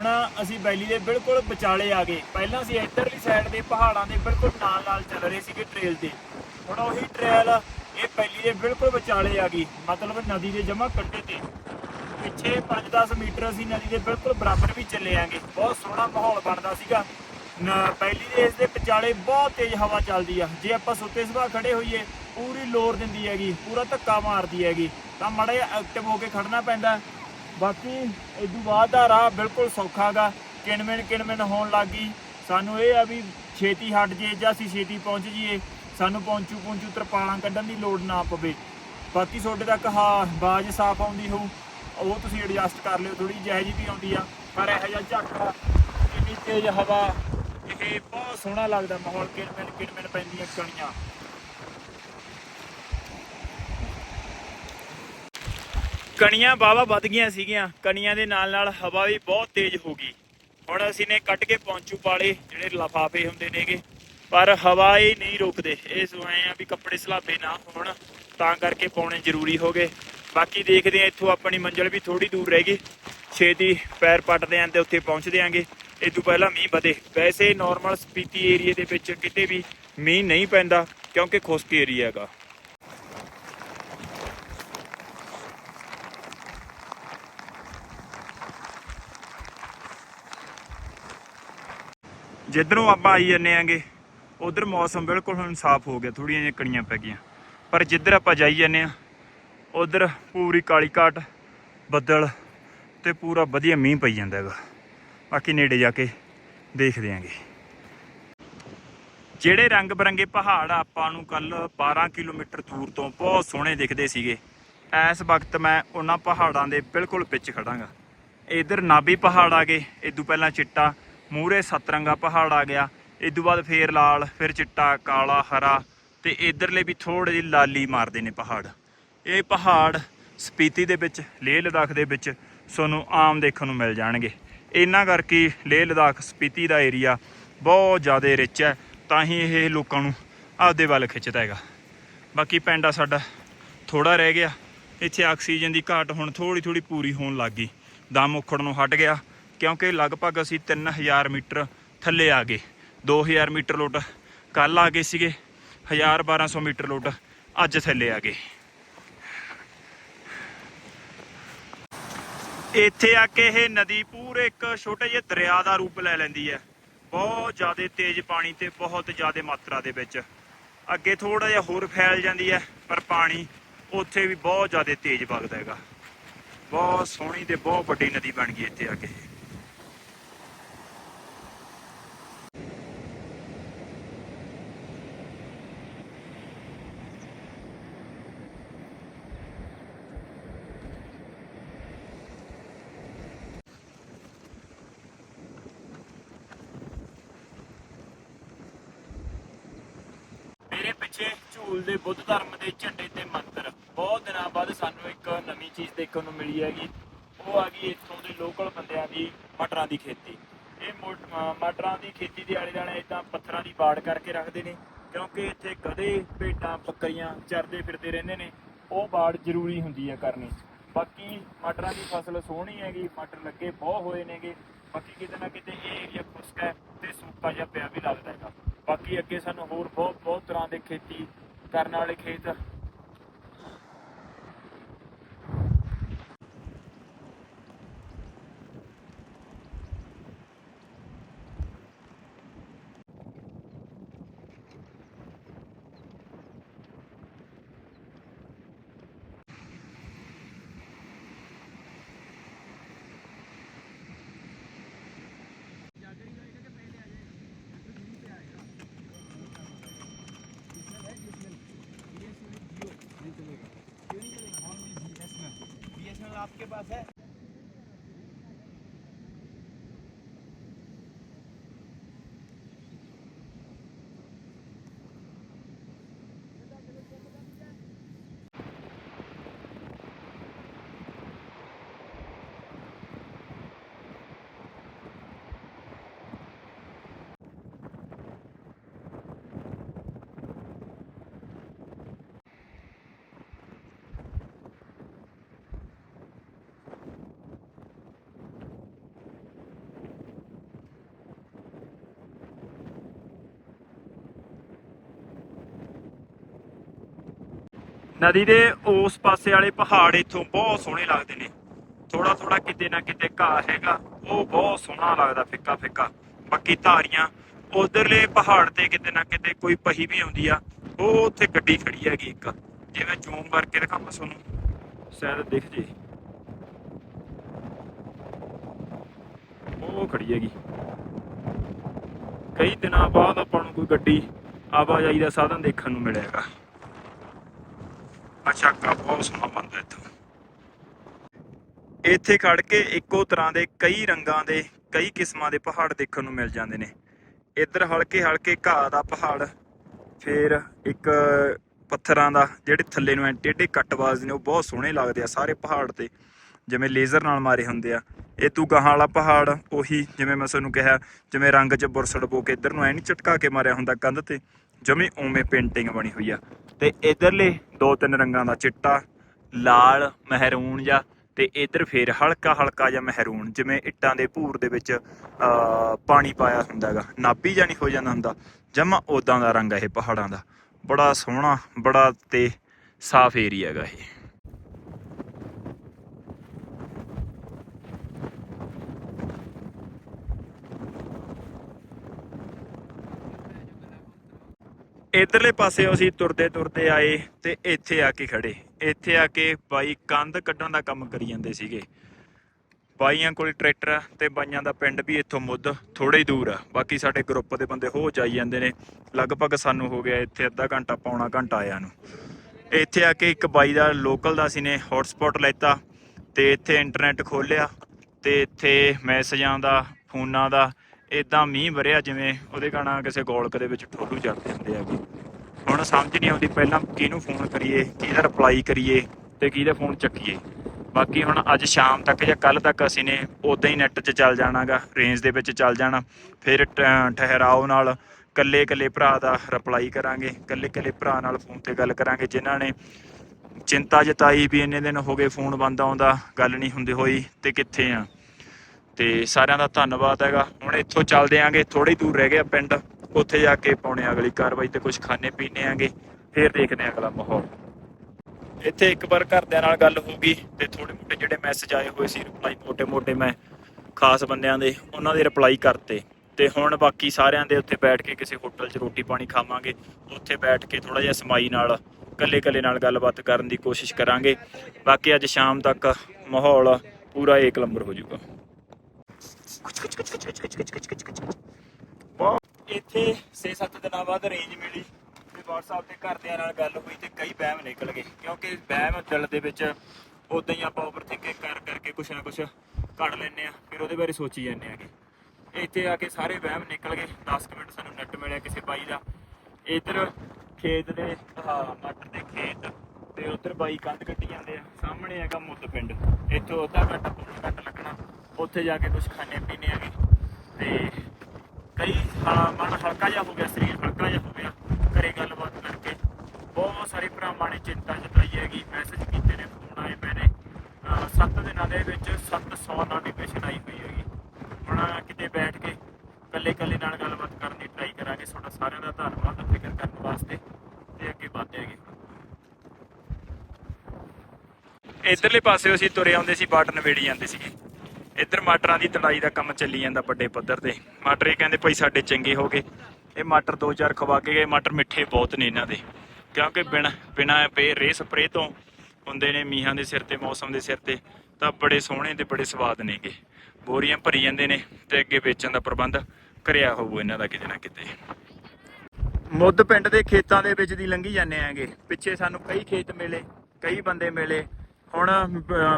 ਹੁਣ ਅਸੀਂ ਬੈਲੀ ਦੇ ਬਿਲਕੁਲ ਵਿਚਾਲੇ ਆ ਗਏ। ਪਹਿਲਾਂ ਅਸੀਂ ਇੱਧਰਲੀ ਸਾਈਡ ਦੇ ਪਹਾੜਾਂ ਦੇ ਬਿਲਕੁਲ ਨਾਲ ਨਾਲ ਚੱਲ ਰਹੇ ਸੀਗੇ ਟ੍ਰੇਲ ਤੇ। ਹੁਣ ਉਹੀ ਟ੍ਰੇਲ ਇਹ ਪਹਿਲੀ ਦੇ ਬਿਲਕੁਲ ਵਿਚਾਲੇ ਆ ਗਈ। ਮਤਲਬ ਨਦੀ ਦੇ ਜਮਾ ਕੰਢੇ ਤੇ। ਪਿੱਛੇ 5-10 ਮੀਟਰ ਅਸੀਂ ਨਦੀ ਦੇ ਬਿਲਕੁਲ ਬਰਾਬਰ ਵੀ ਚੱਲੇ ਆਂਗੇ। ਬਹੁਤ ਸੋਹਣਾ ਮਾਹੌਲ ਬਣਦਾ ਸੀਗਾ। ਪਹਿਲੀ ਦੇ ਇਸ ਦੇ ਵਿਚਾਲੇ ਬਹੁਤ ਤੇਜ਼ ਹਵਾ ਚੱਲਦੀ ਆ। ਜੇ ਆਪਾਂ ਸੁੱਤੇ ਸੁਭਾ ਖੜੇ ਹੋਈਏ, ਪੂਰੀ ਲੋਰ ਦਿੰਦੀ ਹੈਗੀ, ਪੂਰਾ ਧੱਕਾ ਮਾਰਦੀ ਹੈਗੀ। ਤਾਂ ਮਾੜਾ ਜਿਹਾ ਐਕਟਿਵ ਹੋ ਕੇ ਖੜਨਾ ਪੈਂਦਾ। ਬਾਕੀ ਇਦੋਂ ਬਾਅਦ ਦਾ ਰਾਹ ਬਿਲਕੁਲ ਸੌਖਾਗਾ ਕਿਣਮਿਣ ਕਿਣਮਿਣ ਹੋਣ ਲੱਗੀ ਸਾਨੂੰ ਇਹ ਆ ਵੀ ਛੇਤੀ ਹਟ ਜੇ ਜਾਂ ਅਸੀਂ ਛੇਤੀ ਪਹੁੰਚ ਜਾਈਏ। ਸਾਨੂੰ ਪਹੁੰਚੂ ਪਹੁੰਚੂ ਤਰਪਾਲਾਂ ਕੱਢਣ ਦੀ ਲੋੜ ਨਾ ਪਵੇ। ਬਾਕੀ ਤੁਹਾਡੇ ਤੱਕ ਹਾ, ਬਾਜ ਸਾਫ਼ ਆਉਂਦੀ ਹੋਊ, ਉਹ ਤੁਸੀਂ ਐਡਜਸਟ ਕਰ ਲਿਓ ਥੋੜੀ ਜਿਹੀ ਜੀ ਵੀ ਆਉਂਦੀ ਆ। ਪਰ ਇਹੋ ਜਿਹਾ ਝਾਕਾ ਇੰਨੀ ਤੇਜ਼ ਹਵਾ, ਇਹ ਬਹੁਤ ਸੋਹਣਾ ਲੱਗਦਾ ਮਾਹੌਲ ਕਿਣਮਿਣ ਕਿਣਮਿਣ ਪੈਂਦੀਆਂ ਕਣੀਆਂ। ਕਣੀਆਂ ਬਾਵਾ ਵੱਧ ਗਈਆਂ ਸੀਗੀਆਂ, ਕਣੀਆਂ ਦੇ ਨਾਲ ਨਾਲ ਹਵਾ ਵੀ ਬਹੁਤ ਤੇਜ਼ ਹੋ ਗਈ। ਹੁਣ ਅਸੀਂ ਨੇ ਕੱਟ ਕੇ ਪੌਂਚੂ ਪਾਲੇ, ਜਿਹੜੇ ਲਫਾਫੇ ਹੁੰਦੇ ਨੇਗੇ। ਪਰ ਹਵਾ ਇਹ ਨਹੀਂ ਰੋਕਦੇ। ਇਹ ਸੁਆਏ ਆ ਵੀ ਕੱਪੜੇ ਸਲਾਬੇ ਨਾ ਹੋਣ, ਤਾਂ ਕਰਕੇ ਪਾਉਣੇ ਜ਼ਰੂਰੀ ਹੋ ਗਏ। ਬਾਕੀ ਦੇਖਦੇ ਆ, ਇੱਥੋਂ ਆਪਣੀ ਮੰਜ਼ਿਲ ਵੀ ਥੋੜੀ ਦੂਰ ਰਹਿ ਗਈ। ਛੇਤੀ ਪੈਰ ਪੱਟਦੇ ਆਂ ਤੇ ਉੱਥੇ ਪਹੁੰਚਦੇ ਆਂਗੇ ਇਹ ਤੋਂ ਪਹਿਲਾਂ ਮੀਂਹ ਵਧੇ। ਵੈਸੇ ਨਾਰਮਲ ਸਪੀਤੀ ਏਰੀਆ ਦੇ ਵਿੱਚ ਕਿਤੇ ਵੀ ਮੀਂਹ ਨਹੀਂ ਪੈਂਦਾ, ਕਿਉਂਕਿ ਖੁਸ਼ਕ ਏਰੀਆ ਹੈਗਾ। ਜਿੱਧਰੋਂ ਆਪਾਂ ਆਈ ਜੰਨੇ ਆਂਗੇ ਉਧਰ ਮੌਸਮ ਬਿਲਕੁਲ ਹੁਣ ਸਾਫ਼ ਹੋ ਗਿਆ ਥੋੜੀਆਂ ਜਿਹੀਆਂ ਕਣੀਆਂ ਪੈ ਗਈਆਂ। ਪਰ ਜਿੱਧਰ ਆਪਾਂ ਜਾਈ ਜਾਂਦੇ ਆ ਉਧਰ ਪੂਰੀ ਕਾਲੀ ਘਾਟ, ਬੱਦਲ ਤੇ ਪੂਰਾ ਵਧੀਆ ਮੀਂਹ ਪਈ ਜਾਂਦਾ ਹੈਗਾ। ਬਾਕੀ ਨੇੜੇ ਜਾ ਕੇ ਦੇਖਦੇ ਆਂਗੇ ਜਿਹੜੇ ਰੰਗ ਬਰੰਗੇ ਪਹਾੜ ਆਪਾਂ ਨੂੰ ਕੱਲ 12 ਕਿਲੋਮੀਟਰ ਦੂਰ ਤੋਂ ਬਹੁਤ ਸੋਹਣੇ ਦਿਖਦੇ ਸੀਗੇ। ਇਸ ਵਕਤ ਮੈਂ ਉਹਨਾਂ ਪਹਾੜਾਂ ਦੇ ਬਿਲਕੁਲ ਵਿੱਚ ਖੜਾਂਗਾ। ਇਧਰ ਨਾਬੀ ਪਹਾੜ ਆ ਗਏ ਇਦੋਂ ਪਹਿਲਾਂ ਚਿੱਟਾ ਮੂਰੇ ਸਤਰੰਗਾ ਪਹਾੜ ਆ ਗਿਆ। ਇਦੋਂ ਬਾਅਦ ਫੇਰ ਲਾਲ, ਫਿਰ ਚਿੱਟਾ, ਕਾਲਾ, ਹਰਾ ਤੇ ਇਧਰਲੇ ਵੀ ਥੋੜੇ ਜਿਹੇ ਲਾਲੀ ਮਾਰਦੇ ਨੇ ਪਹਾੜ। ਇਹ ਪਹਾੜ ਸਪੀਤੀ ਦੇ ਵਿੱਚ, ਲੇਹ ਲਦਾਖ ਦੇ ਵਿੱਚ ਤੁਹਾਨੂੰ ਆਮ ਦੇਖਣ ਨੂੰ ਮਿਲ ਜਾਣਗੇ। ਇਹਨਾਂ ਕਰਕੇ ਲੇਹ ਲਦਾਖ ਸਪੀਤੀ ਦਾ ਏਰੀਆ ਬਹੁਤ ਜ਼ਿਆਦਾ ਰਿਚ ਹੈ, ਤਾਂ ਹੀ ਇਹ ਲੋਕਾਂ ਨੂੰ ਆਪਦੇ ਵੱਲ ਖਿੱਚਦਾ ਹੈਗਾ। ਬਾਕੀ ਪਿੰਡ ਆ ਸਾਡਾ ਥੋੜਾ ਰਹਿ ਗਿਆ। ਇੱਥੇ ਆਕਸੀਜਨ ਦੀ ਘਾਟ ਹੁਣ ਥੋੜੀ ਥੋੜੀ ਪੂਰੀ ਹੋਣ ਲੱਗ ਗਈ। ਦਮ ਉਖੜ ਨੂੰ ਹਟ ਗਿਆ, ਕਿਉਂਕਿ ਲਗਭਗ ਅਸੀਂ 3000 ਮੀਟਰ ਥੱਲੇ ਆ ਗਏ। 2000 ਮੀਟਰ ਲੋਟ। ਕੱਲ ਆ ਗਏ ਸੀਗੇ 1000 1200 ਮੀਟਰ ਲੋਟ। ਅੱਜ ਥੱਲੇ ਆ ਗਏ। ਇੱਥੇ ਆ ਕੇ ਇਹ ਨਦੀ ਪੂਰੇ ਇੱਕ ਛੋਟੇ ਜਿਹੇ ਦਰਿਆ ਦਾ ਰੂਪ ਲੈ ਲੈਂਦੀ ਹੈ। ਬਹੁਤ ਜ਼ਿਆਦਾ ਤੇਜ਼ ਪਾਣੀ ਤੇ ਬਹੁਤ ਜ਼ਿਆਦਾ ਮਾਤਰਾ ਦੇ ਵਿੱਚ। ਅੱਗੇ ਥੋੜਾ ਜਿਹਾ ਹੋਰ ਫੈਲ ਜਾਂਦੀ ਹੈ, ਪਰ ਪਾਣੀ ਉੱਥੇ ਵੀ ਬਹੁਤ ਜ਼ਿਆਦਾ ਤੇਜ਼ ਵਗਦਾ ਹੈਗਾ। ਬਹੁਤ ਸੋਹਣੀ ਤੇ ਬਹੁਤ ਵੱਡੀ ਨਦੀ ਬਣ ਗਈ ਇੱਥੇ ਆ ਕੇ ਮੇਰੇ ਪਿੱਛੇ ਝੂਲ ਦੇ ਬੁੱਧ ਧਰਮ ਦੇ ਝੰਡੇ ਤੇ ਮੰਤਰ ਬਹੁਤ ਦਿਨਾਂ ਬਾਅਦ ਸਾਨੂੰ ਇੱਕ ਨਵੀਂ ਚੀਜ਼ ਦੇਖਣ ਨੂੰ ਮਿਲੀ ਹੈਗੀ। ਉਹ ਆ ਗਈ ਇੱਥੋਂ ਦੇ ਲੋਕਲ ਬੰਦਿਆਂ ਦੀ ਮਟਰਾਂ ਦੀ ਖੇਤੀ। ਇਹ ਮੋ- ਮਟਰਾਂ ਦੀ ਖੇਤੀ ਦੇ ਆਲੇ ਦੁਆਲੇ ਇਦਾਂ ਪੱਥਰਾਂ ਦੀ ਬਾੜ ਕਰਕੇ ਰੱਖਦੇ ਨੇ, ਕਿਉਂਕਿ ਇੱਥੇ ਕਦੇ ਭੇਡਾਂ, ਬੱਕਰੀਆਂ ਚਰਦੇ ਫਿਰਦੇ ਰਹਿੰਦੇ ਨੇ। ਉਹ ਬਾੜ ਜ਼ਰੂਰੀ ਹੁੰਦੀ ਹੈ ਕਰਨੀ। ਬਾਕੀ ਮਟਰਾਂ ਦੀ ਫਸਲ ਸੋਹਣੀ ਹੈਗੀ, ਮਟਰ ਲੱਗੇ ਬਹੁਤ ਹੋਏ ਨੇਗੇ। ਬਾਕੀ ਕਿਤੇ ਨਾ ਕਿਤੇ ਇਹ ਏਰੀਆ ਖੁਸ਼ਕ ਹੈ ਤੇ ਸੂਕਾ ਜਿਹਾ ਪਿਆ ਵੀ ਲੱਗਦਾ ਹੈਗਾ। ਬਾਕੀ ਅੱਗੇ ਸਾਨੂੰ ਹੋਰ ਬਹੁਤ ਬਹੁਤ ਤਰ੍ਹਾਂ ਦੇ ਖੇਤੀ ਕਰਨ ਵਾਲੇ ਖੇਤ ਨਦੀ ਦੇ ਉਸ ਪਾਸੇ ਵਾਲੇ ਪਹਾੜ ਇੱਥੋਂ ਬਹੁਤ ਸੋਹਣੇ ਲੱਗਦੇ ਨੇ। ਥੋੜਾ ਥੋੜਾ ਕਿਤੇ ਨਾ ਕਿਤੇ ਘਾਹ ਹੈਗਾ, ਉਹ ਬਹੁਤ ਸੋਹਣਾ ਲੱਗਦਾ ਫਿੱਕਾ ਫਿੱਕਾ। ਬਾਕੀ ਧਾਰੀਆਂ, ਉਧਰਲੇ ਪਹਾੜ ਤੇ ਕਿਤੇ ਨਾ ਕਿਤੇ ਕੋਈ ਪਹੀ ਵੀ ਆਉਂਦੀ ਆ, ਉਹ ਉੱਥੇ ਗੱਡੀ ਖੜੀ ਹੈਗੀ ਇੱਕ। ਜਿਵੇਂ ਜ਼ੂਮ ਕਰਕੇ ਦਿਖਾਵਾਂ ਤੁਹਾਨੂੰ, ਸ਼ਾਇਦ ਦਿਖ ਜੇ। ਉਹ ਖੜੀ ਹੈਗੀ। ਕਈ ਦਿਨਾਂ ਬਾਅਦ ਆਪਾਂ ਨੂੰ ਕੋਈ ਗੱਡੀ ਆਵਾਜਾਈ ਦਾ ਸਾਧਨ ਦੇਖਣ ਨੂੰ ਮਿਲੇਗਾ ਅੱਛਾ ਬਹੁਤ ਸੋਹਣਾ ਬਣਦਾ ਇੱਥੋਂ। ਇੱਥੇ ਖੜ ਕੇ ਇੱਕੋ ਤਰ੍ਹਾਂ ਦੇ ਕਈ ਰੰਗਾਂ ਦੇ, ਕਈ ਕਿਸਮਾਂ ਦੇ ਪਹਾੜ ਦੇਖਣ ਨੂੰ ਮਿਲ ਜਾਂਦੇ ਨੇ। ਇੱਧਰ ਹਲਕੇ ਹਲਕੇ ਘਾਹ ਦਾ ਪਹਾੜ, ਫਿਰ ਇੱਕ ਪੱਥਰਾਂ ਦਾ, ਜਿਹੜੇ ਥੱਲੇ ਨੂੰ ਐ ਟੇਢੇ ਕੱਟਵਾਜ਼ ਨੇ, ਉਹ ਬਹੁਤ ਸੋਹਣੇ ਲੱਗਦੇ ਆ ਸਾਰੇ ਪਹਾੜ ਤੇ, ਜਿਵੇਂ ਲੇਜ਼ਰ ਨਾਲ ਮਾਰੇ ਹੁੰਦੇ ਆ। ਇਹ ਤੂੰ ਗਾਹਾਂ ਵਾਲਾ ਪਹਾੜ, ਉਹੀ ਜਿਵੇਂ ਮੈਂ ਤੁਹਾਨੂੰ ਕਿਹਾ, ਜਿਵੇਂ ਰੰਗ 'ਚ ਬੁਰਸੜ ਪੋ ਕੇ ਇੱਧਰ ਨੂੰ ਐ ਨਹੀਂ ਝਟਕਾ ਕੇ ਮਾਰਿਆ ਹੁੰਦਾ ਕੰਧ ਤੇ ਜਿਵੇਂ ਉਵੇਂ ਪੇਂਟਿੰਗ ਬਣੀ ਹੋਈ ਆ। ਤੇ ਇਧਰਲੇ ਦੋ ਤਿੰਨ ਰੰਗਾਂ ਦਾ ਚਿੱਟਾ, ਲਾਲ, ਮਹਿਰੂਨ ਜਾਂ ਤੇ ਇਧਰ ਫੇਰ ਹਲਕਾ ਹਲਕਾ ਜਿਹਾ ਮਹਿਰੂਨ, ਜਿਵੇਂ ਇੱਟਾਂ ਦੇ ਭੂਰ ਦੇ ਵਿੱਚ ਪਾਣੀ ਪਾਇਆ ਹੁੰਦਾ ਹੈਗਾ। ਨਾਭੀ ਜਾਨੀ ਹੋ ਜਾਂਦਾ ਹੁੰਦਾ, ਜਮਾ ਉਦਾਂ ਦਾ ਰੰਗ ਹੈ ਇਹ ਪਹਾੜਾਂ ਦਾ। ਬੜਾ ਸੋਹਣਾ, ਬੜਾ ਤੇ ਸਾਫ਼ ਏਰੀਆ ਹੈਗਾ ਇਹ। ਇਧਰਲੇ ਪਾਸੇ ਅਸੀਂ ਤੁਰਦੇ ਤੁਰਦੇ ਆਏ ਤੇ ਇੱਥੇ ਆ ਕੇ ਖੜੇ। ਇੱਥੇ ਆ ਕੇ ਬਾਈ ਕੰਧ ਕੱਢਣ ਦਾ ਕੰਮ ਕਰੀ ਜਾਂਦੇ ਸੀਗੇ। ਬਾਈਆਂ ਕੋਲ ਟਰੈਕਟਰ ਆ ਤੇ ਬਾਈਆਂ ਦਾ ਪਿੰਡ ਵੀ ਇੱਥੋਂ ਮੁੱਦ ਥੋੜਾ ਹੀ ਦੂਰ ਆ। ਬਾਕੀ ਸਾਡੇ ਗਰੁੱਪ ਦੇ ਬੰਦੇ ਹੋ ਜਾਈ ਜਾਂਦੇ ਨੇ। ਲਗਭਗ ਸਾਨੂੰ ਹੋ ਗਿਆ ਇੱਥੇ ਅੱਧਾ ਘੰਟਾ, ਪੌਣਾ ਘੰਟਾ ਆਇਆ ਨੂੰ। ਇੱਥੇ ਆ ਕੇ ਇੱਕ ਬਾਈ ਦਾ ਲੋਕਲ ਦਾ ਸੀ ਨੇ ਹੌਟਸਪੌਟ ਲੈਤਾ ਤੇ ਇੱਥੇ ਇੰਟਰਨੈਟ ਖੋਲਿਆ ਤੇ ਇੱਥੇ ਮੈਸੇਜਾਂ ਦਾ, ਫੋਨਾਂ ਦਾ ਇਦਾਂ ਮੀਂਹ ਵਰਿਆ ਜਿਵੇਂ ਉਹਦੇ ਗਾਣਾ ਕਿਸੇ ਗੋਲਕ ਦੇ ਵਿੱਚ ਠੋਲੂ ਚੱਲਦੇ ਹੁੰਦੇ ਆਗੇ ਹੁਣ ਸਮਝ ਨਹੀਂ ਆਉਂਦੀ ਪਹਿਲਾਂ ਕਿਹਨੂੰ ਫੋਨ ਕਰੀਏ, ਕਿਹਦਾ ਰਿਪਲਾਈ ਕਰੀਏ ਤੇ ਕਿਹਦਾ ਫੋਨ ਚੱਕੀਏ। ਬਾਕੀ ਹੁਣ ਅੱਜ ਸ਼ਾਮ ਤੱਕ ਜਾਂ ਕੱਲ ਤੱਕ ਅਸੀਂ ਨੇ ਉਦਾਂ ਹੀ ਨੈੱਟ 'ਚ ਚੱਲ ਜਾਣਾਗਾ ਰੇਂਜ ਦੇ ਵਿੱਚ ਚੱਲ ਜਾਣਾ। ਫਿਰ ਟ- ਠਹਿਰਾਓ ਨਾਲ ਕੱਲੇ ਕੱਲੇ ਭਰਾ ਦਾ ਰਿਪਲਾਈ ਕਰਾਂਗੇ ਕੱਲੇ ਕੱਲੇ ਭਰਾ ਨਾਲ ਫੋਨ ਤੇ ਗੱਲ ਕਰਾਂਗੇ, ਜਿਨ੍ਹਾਂ ਨੇ ਚਿੰਤਾ ਜਤਾਈ ਵੀ ਇੰਨੇ ਦਿਨ ਹੋ ਗਏ ਫੋਨ ਬੰਦ ਆਉਂਦਾ, ਗੱਲ ਨਹੀਂ ਹੁੰਦੀ ਹੋਈ ਤੇ ਕਿੱਥੇ ਆ। ਤੇ ਸਾਰਿਆਂ ਦਾ ਧੰਨਵਾਦ ਹੈਗਾ। ਹੁਣ ਇੱਥੋਂ ਚੱਲਦੇ ਆਂਗੇ ਥੋੜੀ ਦੂਰ ਰਹਿ ਗਿਆ ਪਿੰਡ। ਉੱਥੇ ਜਾ ਕੇ ਪਾਉਣੇ ਅਗਲੀ ਕਾਰਵਾਈ ਤੇ ਕੁਝ ਖਾਣੇ ਪੀਣੇ ਆਂਗੇ, ਫੇਰ ਦੇਖਦੇ ਆਂ ਅਗਲਾ ਮਾਹੌਲ। ਇੱਥੇ ਇੱਕ ਵਾਰ ਘਰਦਿਆਂ ਨਾਲ ਗੱਲ ਹੋ ਗਈ ਤੇ ਥੋੜੇ ਮੋਟੇ ਜਿਹੜੇ ਮੈਸੇਜ ਆਏ ਹੋਏ ਸੀ ਰਿਪਲਾਈ ਮੋਟੇ-ਮੋਟੇ ਮੈਂ ਖਾਸ ਬੰਦਿਆਂ ਦੇ, ਉਹਨਾਂ ਦੇ ਰਿਪਲਾਈ ਕਰਤੇ। ਤੇ ਹੁਣ ਬਾਕੀ ਸਾਰਿਆਂ ਦੇ ਉੱਥੇ ਬੈਠ ਕੇ ਕਿਸੇ ਹੋਟਲ 'ਚ ਰੋਟੀ ਪਾਣੀ ਖਾਵਾਂਗੇ, ਉੱਥੇ ਬੈਠ ਕੇ ਥੋੜਾ ਜਿਹਾ ਸਮਾਈ ਨਾਲ ਕੱਲੇ-ਕੱਲੇ ਨਾਲ ਗੱਲਬਾਤ ਕਰਨ ਦੀ ਕੋਸ਼ਿਸ਼ ਕਰਾਂਗੇ। ਬਾਕੀ ਅੱਜ ਸ਼ਾਮ ਤੱਕ ਮਾਹੌਲ ਪੂਰਾ ਏਕ ਨੰਬਰ ਹੋ ਜਾਊਗਾ। ਇੱਥੇ 6-7 ਦਿਨਾਂ ਬਾਅਦ ਰੇਂਜ ਮਿਲੀ ਤੇ WhatsApp ਤੇ ਘਰਦਿਆਂ ਨਾਲ ਗੱਲ ਹੋਈ ਤੇ ਕਈ ਵਹਿਮ ਨਿਕਲ ਗਏ ਕਿਉਂਕਿ ਵਹਿਮ ਦਿਲ ਦੇ ਵਿੱਚ ਉਦਾਂ ਹੀ ਆਪਾਂ ਓਵਰਥਿੰਕਿੰਗ ਕਰ ਕਰਕੇ ਕੁਛ ਨਾ ਕੁਛ ਕੱਢ ਲੈਂਦੇ ਆ ਫਿਰ ਉਹਦੇ ਬਾਰੇ ਸੋਚੀ ਜਾਂਦੇ ਆਗੇ ਇੱਥੇ ਆ ਕੇ ਸਾਰੇ ਵਹਿਮ ਨਿਕਲ ਗਏ 10 ਕੁ ਮਿੰਟ ਸਾਨੂੰ ਨੈਟ ਮਿਲਿਆ ਕਿਸੇ ਬਾਈ ਦਾ। ਇੱਧਰ ਖੇਤ ਦੇ ਹਾਂ ਮਟਰ ਦੇ ਖੇਤ ਤੇ ਉੱਧਰ ਬਾਈ ਕੰਧ ਕੱਟੀ ਜਾਂਦੇ ਆ, ਸਾਹਮਣੇ ਹੈਗਾ ਮੁੱਦ ਪਿੰਡ। ਇੱਥੋਂ ਅੱਧਾ ਘੰਟਾ, ਪੌਣਾ ਘੰਟਾ ਲੱਗਣਾ। ਉੱਥੇ ਜਾ ਕੇ ਕੁਝ ਖਾਣੇ ਪੀਣੇ ਆਗੇ ਤੇ ਕਈ ਮਨ ਹਲਕਾ ਜਿਹਾ ਹੋ ਗਿਆ, ਸਰੀਰ ਹਲਕਾ ਜਿਹਾ ਹੋ ਗਿਆ, ਘਰੇ ਗੱਲਬਾਤ ਕਰਕੇ ਬਹੁਤ ਸਾਰੇ ਭਰਾਵਾਂ ਨੇ ਚਿੰਤਾ ਜਤਾਈ ਹੈਗੀ। ਮੈਸੇਜ ਕੀਤੇ ਨੇ ਫੋਨ ਆਏ ਪਏ ਨੇ। 7 ਦਿਨਾਂ ਦੇ ਵਿੱਚ 700 ਨੋਟੀਫਿਕੇਸ਼ਨ ਆਈ ਹੋਈ ਹੈਗੀ। ਹੁਣ ਕਿਤੇ ਬੈਠ ਕੇ ਕੱਲੇ ਕੱਲੇ ਨਾਲ ਗੱਲਬਾਤ ਕਰਨ ਦੀ ਟਰਾਈ ਕਰਾਂਗੇ। ਤੁਹਾਡਾ ਸਾਰਿਆਂ ਦਾ ਧੰਨਵਾਦ ਫਿਕਰ ਕਰਨ ਵਾਸਤੇ ਤੇ ਅੱਗੇ ਵਧਦੇ ਹੈਗੇ। ਇਧਰਲੇ ਪਾਸੇ ਅਸੀਂ ਤੁਰੇ ਆਉਂਦੇ ਸੀ ਬਾਟ ਨਵੇੜੀ ਜਾਂਦੇ ਸੀਗੇ। ਇੱਧਰ ਮਟਰਾਂ ਦੀ ਤੜਾਈ ਦਾ ਕੰਮ ਚੱਲੀ ਜਾਂਦਾ ਵੱਡੇ ਪੱਧਰ ਤੇ। ਮਟਰ ਇਹ ਕਹਿੰਦੇ ਭਾਈ ਸਾਡੇ ਚੰਗੇ ਹੋ ਗਏ। ਇਹ ਮਟਰ ਦੋ ਚਾਰ ਖਵਾ ਕੇ ਗਏ। ਮਟਰ ਮਿੱਠੇ ਬਹੁਤ ਨੇ ਇਹਨਾਂ ਦੇ। ਕਿਉਂਕਿ ਬਿਨ, ਬਿਨਾ ਪੇ ਰੇ ਸਪਰੇ ਤੋਂ ਹੁੰਦੇ ਨੇ ਮੀਂਹਾਂ ਦੇ ਸਿਰ ਤੇ, ਮੌਸਮ ਦੇ ਸਿਰ ਤੇ, ਤਾਂ ਬੜੇ ਸੋਹਣੇ ਤੇ ਬੜੇ ਸਵਾਦ ਨੇਗੇ। ਬੋਰੀਆਂ ਭਰੀ ਜਾਂਦੇ ਨੇ ਤੇ ਅੱਗੇ ਵੇਚਣ ਦਾ ਪ੍ਰਬੰਧ ਕਰਿਆ ਹੋਊ ਇਹਨਾਂ ਦਾ ਕਿਤੇ ਨਾ ਕਿਤੇ। ਮੁੱਦ ਪਿੰਡ ਦੇ ਖੇਤਾਂ ਦੇ ਵਿੱਚ ਦੀ ਲੰਘੀ ਜਾਂਦੇ ਆਂਗੇ ਪਿੱਛੇ ਸਾਨੂੰ ਕਈ ਖੇਤ ਮਿਲੇ, ਕਈ ਬੰਦੇ ਮਿਲੇ। ਹੁਣ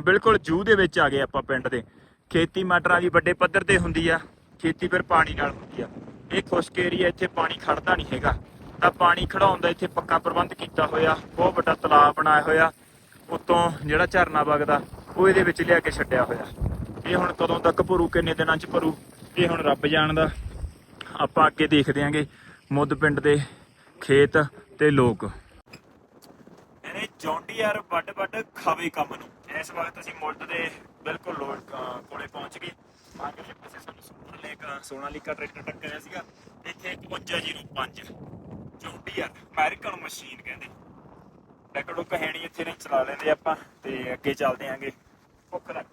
ਬਿਲਕੁਲ ਜੂ ਦੇ ਵਿੱਚ ਆ ਗਏ ਆਪਾਂ ਪਿੰਡ ਦੇ। ਖੇਤੀ ਮਟਰਾਂ ਦੀ ਵੱਡੇ ਪੱਧਰ ਤੇ ਹੁੰਦੀ ਆ, ਖੇਤੀ ਫਿਰ ਪਾਣੀ ਨਾਲ ਹੁੰਦੀ ਆ। ਇਹ ਖੁਸ਼ਕ ਏਰੀਆ ਇੱਥੇ ਪਾਣੀ ਖੜਦਾ ਨਹੀਂ ਹੈਗਾ। ਤਾਂ ਪਾਣੀ ਖੜਾਉਣ ਦਾ ਇੱਥੇ ਪੱਕਾ ਪ੍ਰਬੰਧ ਕੀਤਾ ਹੋਇਆ, ਬਹੁਤ ਵੱਡਾ ਤਲਾਬ ਬਣਾਇਆ ਹੋਇਆ। ਉਤੋਂ ਜਿਹੜਾ ਝਰਨਾ ਵਗਦਾ, ਉਹ ਇਹਦੇ ਵਿੱਚ ਲਿਆ ਕੇ ਛੱਡਿਆ ਹੋਇਆ। ਇਹ ਹੁਣ ਕਦੋਂ ਤੱਕ ਭਰੂ, ਕਿੰਨੇ ਦਿਨਾਂ ਚ ਭਰੂ, ਇਹ ਹੁਣ ਰੱਬ ਜਾਣਦਾ। ਆਪਾਂ ਅੱਗੇ ਦੇਖਦੇ ਆਂਗੇ ਮੁੱਦ ਪਿੰਡ ਦੇ ਖੇਤ ਤੇ ਲੋਕ। ਇਹਨੇ ਜੌਂਡੀਆਰ ਵੱਡ ਵੱਡ ਖਾਵੇ ਕੰਮ ਨੂੰ। ਇਸ ਵਕਤ ਅਸੀਂ ਮੁੱਦ ਦੇ ਬਿਲਕੁਲ ਲੋੜ ਕੋਲੇ ਪਹੁੰਚ ਗਏ। ਮਾਰਕੀਟ ਪਾਸੇ ਸਾਨੂੰ ਸੁਪਰ ਲੇਕ ਸੋਨਾਲੀਕਾ ਟਰੈਕਟਰ ਟੱਕਰਿਆ ਸੀਗਾ। ਇੱਥੇ 5105 ਜੌਂਡੀਆਰ ਅਮਰੀਕਨ ਮਸ਼ੀਨ ਕਹਿੰਦੇ। ਟਰੈਕਟਰ ਨੂੰ ਕਹਾਣੀ ਇੱਥੇ ਨਹੀਂ ਚਲਾ ਲੈਂਦੇ ਆਪਾਂ, ਤੇ ਅੱਗੇ ਚੱਲਦੇ ਆਂਗੇ। ਭੁੱਖ ਲੱਗ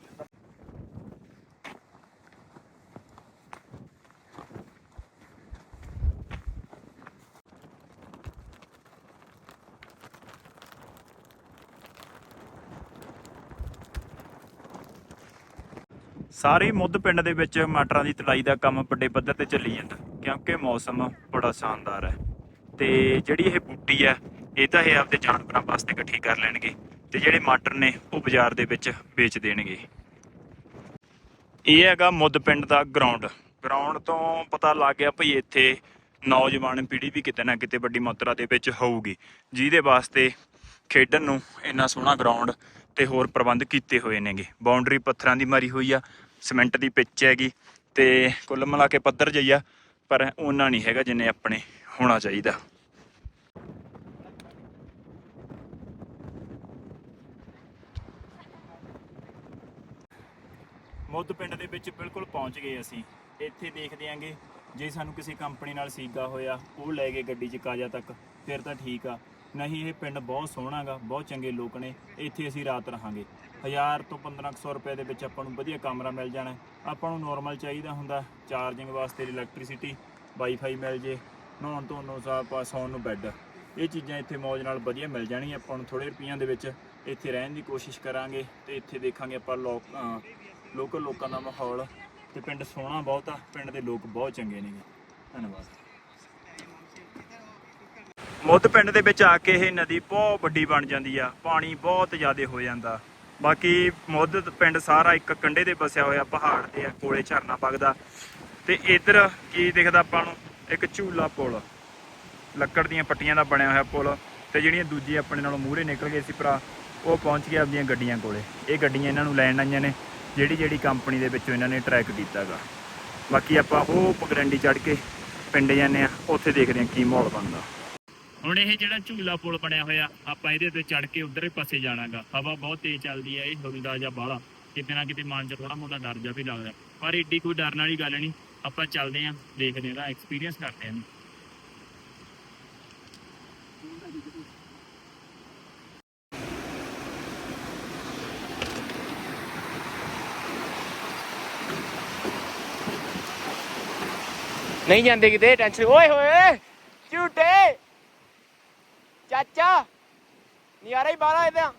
ਸਾਰੇ ਮੁੱਧ ਪਿੰਡ ਦੇ ਵਿੱਚ ਮਟਰਾਂ ਦੀ ਤਲਾਈ ਦਾ ਕੰਮ ਵੱਡੇ ਪੱਧਰ ਤੇ ਚੱਲੀ ਜਾਂਦਾ, ਕਿਉਂਕਿ ਮੌਸਮ ਬੜਾ ਸ਼ਾਨਦਾਰ ਹੈ। ਤੇ ਜਿਹੜੀ ਇਹ ਬੂਟੀ ਹੈ, ਇਹ ਤਾਂ ਇਹ ਆਪਦੇ ਜਾਨਵਰਾਂ ਵਾਸਤੇ ਇਕੱਠੀ ਕਰ ਲੈਣਗੇ, ਤੇ ਜਿਹੜੇ ਮਟਰ ਨੇ, ਉਹ ਬਾਜ਼ਾਰ ਦੇ ਵਿੱਚ ਵੇਚ ਦੇਣਗੇ। ਇਹ ਹੈਗਾ ਮੁੱਦ ਪਿੰਡ ਦਾ ਗਰਾਊਂਡ ਗਰਾਊਂਡ ਤੋਂ ਪਤਾ ਲੱਗ ਗਿਆ ਭਈ ਇੱਥੇ ਨੌਜਵਾਨ ਪੀੜ੍ਹੀ ਵੀ ਕਿਤੇ ਨਾ ਕਿਤੇ ਵੱਡੀ ਮਾਤਰਾ ਦੇ ਵਿੱਚ ਹੋਊਗੀ, ਜਿਹਦੇ ਵਾਸਤੇ ਖੇਡਣ ਨੂੰ ਇੰਨਾ ਸੋਹਣਾ ਗਰਾਊਂਡ ਤੇ ਹੋਰ ਪ੍ਰਬੰਧ ਕੀਤੇ ਹੋਏ ਨੇਗੇ। ਬਾਉਂਡਰੀ ਪੱਥਰਾਂ ਦੀ ਮਾਰੀ ਹੋਈ ਆ ਸਿਮੈਂਟ ਦੀ ਪਿੱਚ ਹੈਗੀ ਤੇ ਕੁੱਲ ਮਿਲਾ ਕੇ ਪੱਧਰ ਜਈਆ ਪਰ ਉਹਨਾਂ ਨਹੀਂ ਹੈਗਾ ਜਿੰਨੇ ਆਪਣੇ ਹੋਣਾ ਚਾਹੀਦਾ। ਮੁੱਦ ਪਿੰਡ ਦੇ ਵਿੱਚ ਬਿਲਕੁਲ ਪਹੁੰਚ ਗਏ ਅਸੀਂ। ਇੱਥੇ ਦੇਖਦੇ ਆਂਗੇ, ਜੇ ਸਾਨੂੰ ਕਿਸੇ ਕੰਪਨੀ ਨਾਲ ਸੀਗਾ ਹੋਇਆ, ਉਹ ਲੈ ਗਏ ਗੱਡੀ 'ਚ ਕਾਜਾ ਤੱਕ, ਫਿਰ ਤਾਂ ਠੀਕ ਆ। ਨਹੀਂ, ਇਹ ਪਿੰਡ ਬਹੁਤ ਸੋਹਣਾਗਾ ਬਹੁਤ ਚੰਗੇ ਲੋਕ ਨੇ, ਇੱਥੇ ਅਸੀਂ ਰਾਤ ਰਹਾਂਗੇ। 1000 ਤੋਂ 1500 ਰੁਪਏ ਦੇ ਵਿੱਚ ਆਪਾਂ ਨੂੰ ਵਧੀਆ ਕਮਰਾ ਮਿਲ ਜਾਣਾ। ਆਪਾਂ ਨੂੰ ਨਾਰਮਲ ਚਾਹੀਦਾ ਹੁੰਦਾ ਚਾਰਜਿੰਗ ਵਾਸਤੇ ਇਲੈਕਟ੍ਰਿਸਿਟੀ ਵਾਈਫਾਈ ਮਿਲ ਜੇ, ਨਹਾਉਣ ਧੋਣ ਨੂੰ ਆਪਾਂ ਸੌਣ ਨੂੰ ਬੈੱਡ ਇਹ ਚੀਜ਼ਾਂ ਇੱਥੇ ਮੌਜ ਨਾਲ ਵਧੀਆ ਮਿਲ ਜਾਣਗੀਆਂ ਆਪਾਂ ਨੂੰ ਥੋੜੇ ਰੁਪਈਆਂ ਦੇ ਵਿੱਚ ਇੱਥੇ ਰਹਿਣ ਦੀ ਕੋਸ਼ਿਸ਼ ਕਰਾਂਗੇ ਤੇ ਇੱਥੇ ਦੇਖਾਂਗੇ ਆਪਾਂ ਲੋਕ ਲੋਕਲ ਲੋਕਾਂ ਦਾ ਮਾਹੌਲ ਤੇ ਪਿੰਡ ਸੋਹਣਾ ਬਹੁਤ ਆ, ਪਿੰਡ ਦੇ ਲੋਕ ਬਹੁਤ ਚੰਗੇ ਨੇ। ਧੰਨਵਾਦ। ਮੁੱਦ ਪਿੰਡ ਦੇ ਵਿੱਚ ਆ ਕੇ ਇਹ ਨਦੀ ਬਹੁਤ ਵੱਡੀ ਬਣ ਜਾਂਦੀ ਆ, ਪਾਣੀ ਬਹੁਤ ਜ਼ਿਆਦਾ ਹੋ ਜਾਂਦਾ। ਬਾਕੀ ਮੁੱਦ ਪਿੰਡ ਸਾਰਾ ਇੱਕ ਕੰਢੇ ਤੇ ਵਸਿਆ ਹੋਇਆ ਪਹਾੜ ਤੇ ਆ, ਕੋਲੇ ਝਰਨਾ ਵਗਦਾ। ਤੇ ਇੱਧਰ ਕੀ ਦਿਖਦਾ ਆਪਾਂ ਨੂੰ? ਇੱਕ ਝੂਲਾ ਪੁਲ। ਲੱਕੜ ਦੀਆਂ ਪੱਟੀਆਂ ਦਾ ਬਣਿਆ ਹੋਇਆ ਪੁਲ ਤੇ ਜਿਹੜੀਆਂ ਦੂਜੀ ਆਪਣੇ ਨਾਲੋਂ ਮੂਹਰੇ ਨਿਕਲ ਗਏ ਸੀ ਭਰਾ, ਉਹ ਪਹੁੰਚ ਗਏ ਆਪਣੀਆਂ ਗੱਡੀਆਂ ਕੋਲੇ। ਇਹ ਗੱਡੀਆਂ ਇਹਨਾਂ ਨੂੰ ਲੈਣ ਆਈਆਂ ਨੇ, ਜਿਹੜੀ ਜਿਹੜੀ ਕੰਪਨੀ ਦੇ ਵਿੱਚੋਂ ਇਹਨਾਂ ਨੇ ਟਰੈਕ ਕੀਤਾਗਾ। ਬਾਕੀ ਆਪਾਂ ਉਹ ਪਗਰੰਡੀ ਚੜ੍ਹ ਕੇ ਪਿੰਡ ਜਾਂਦੇ ਆ, ਉੱਥੇ ਦੇਖਦੇ ਆ ਕੀ ਮਾਹੌਲ ਬਣਦਾ। ਹੁਣ ਇਹ ਜਿਹੜਾ ਝੂਲਾ ਪੁਲ ਬਣਿਆ ਹੋਇਆ, ਆਪਾਂ ਇਹਦੇ ਤੇ ਚੜ ਕੇ ਉਧਰਲੇ ਪਾਸੇ ਜਾਣਾਗਾ। ਹਵਾ ਬਹੁਤ ਤੇਜ਼ ਚੱਲਦੀ ਹੈ, ਇਹ ਹੁੰਦਾ ਜਾਂ ਬਾਹਲਾ। ਕਿਤੇ ਨਾ ਕਿਤੇ ਮਨ 'ਚ ਥੋੜਾ ਮੋਟਾ ਡਰ ਜਾ ਵੀ ਲੱਗਦਾ। ਪਰ ਏਡੀ ਕੋਈ ਡਰਨ ਵਾਲੀ ਗੱਲ ਨਹੀਂ, ਆਪਾਂ ਚੱਲਦੇ ਆਂ ਦੇਖਦੇ ਆਂ ਦਾ ਐਕਸਪੀਰੀਅੰਸ ਕਰਦੇ ਆਂ ਨਹੀਂ ਜਾਂਦੇ ਕਿਤੇ ਟੈਨਸ਼ਨ ਓਏ ਹੋਏ, ਝੂਟੇ! ਚਾਚਾ, ਨਿਆਰਾ ਹੀ ਬਾਹਲਾ ਇਹਦਾ।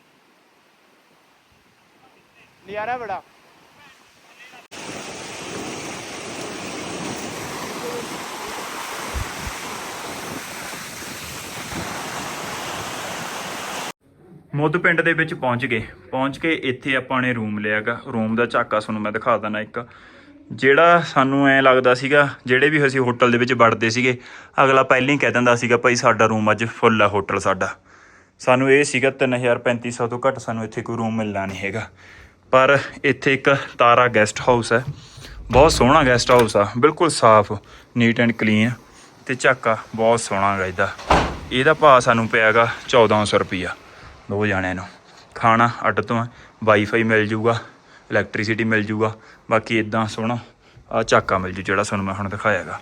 ਨਿਆਰਾ ਬੜਾ। ਮੁੱਦ ਪਿੰਡ ਦੇ ਵਿੱਚ ਪਹੁੰਚ ਗਏ। ਪਹੁੰਚ ਕੇ ਇੱਥੇ ਆਪਾਂ ਨੇ ਰੂਮ ਲਿਆਗਾ ਰੂਮ ਦਾ ਝਾਕਾ ਤੁਹਾਨੂੰ ਮੈਂ ਦਿਖਾ ਦਿੰਦਾ ਇੱਕ। ਜਿਹੜਾ ਸਾਨੂੰ ਐ ਲੱਗਦਾ ਸੀਗਾ, ਜਿਹੜੇ ਵੀ ਅਸੀਂ ਹੋਟਲ ਦੇ ਵਿੱਚ ਵੜਦੇ ਸੀਗੇ, ਅਗਲਾ ਪਹਿਲਾਂ ਹੀ ਕਹਿ ਦਿੰਦਾ ਸੀਗਾ, ਭਾਈ ਸਾਡਾ ਰੂਮ ਅੱਜ ਫੁੱਲ ਆ ਹੋਟਲ ਸਾਡਾ। ਸਾਨੂੰ ਇਹ ਸੀਗਾ 3350 ਤੋਂ ਘੱਟ ਸਾਨੂੰ ਇੱਥੇ ਕੋਈ ਰੂਮ ਮਿਲਣਾ ਨਹੀਂ ਹੈਗਾ। ਪਰ ਇੱਥੇ ਇੱਕ ਤਾਰਾ ਗੈਸਟ ਹਾਊਸ ਹੈ। ਬਹੁਤ ਸੋਹਣਾ ਗੈਸਟ ਹਾਊਸ ਆ। ਬਿਲਕੁਲ ਸਾਫ਼ ਨੀਟ ਐਂਡ ਕਲੀਨ ਤੇ ਝਾਕਾ ਬਹੁਤ ਸੋਹਣਾ ਹੈਗਾ ਇਹਦਾ। ਇਹਦਾ ਭਾਅ ਸਾਨੂੰ ਪਿਆਗਾ 1400 ਰੁਪਈਆ, ਦੋ ਜਾਣਿਆਂ ਨੂੰ। ਖਾਣਾ ਅੱਡ ਤੋਂ ਹੈ ਵਾਈਫਾਈ ਮਿਲ ਜੂਗਾ ਇਲੈਕਟ੍ਰਿਸਿਟੀ ਮਿਲ ਜੂਗਾ। ਬਾਕੀ ਇਦਾਂ ਸੋਹਣਾ ਆ ਝਾਕਾ ਮਿਲ ਜੂ ਜਿਹੜਾ ਤੁਹਾਨੂੰ ਮੈਂ ਹੁਣ ਦਿਖਾਇਆਗਾ।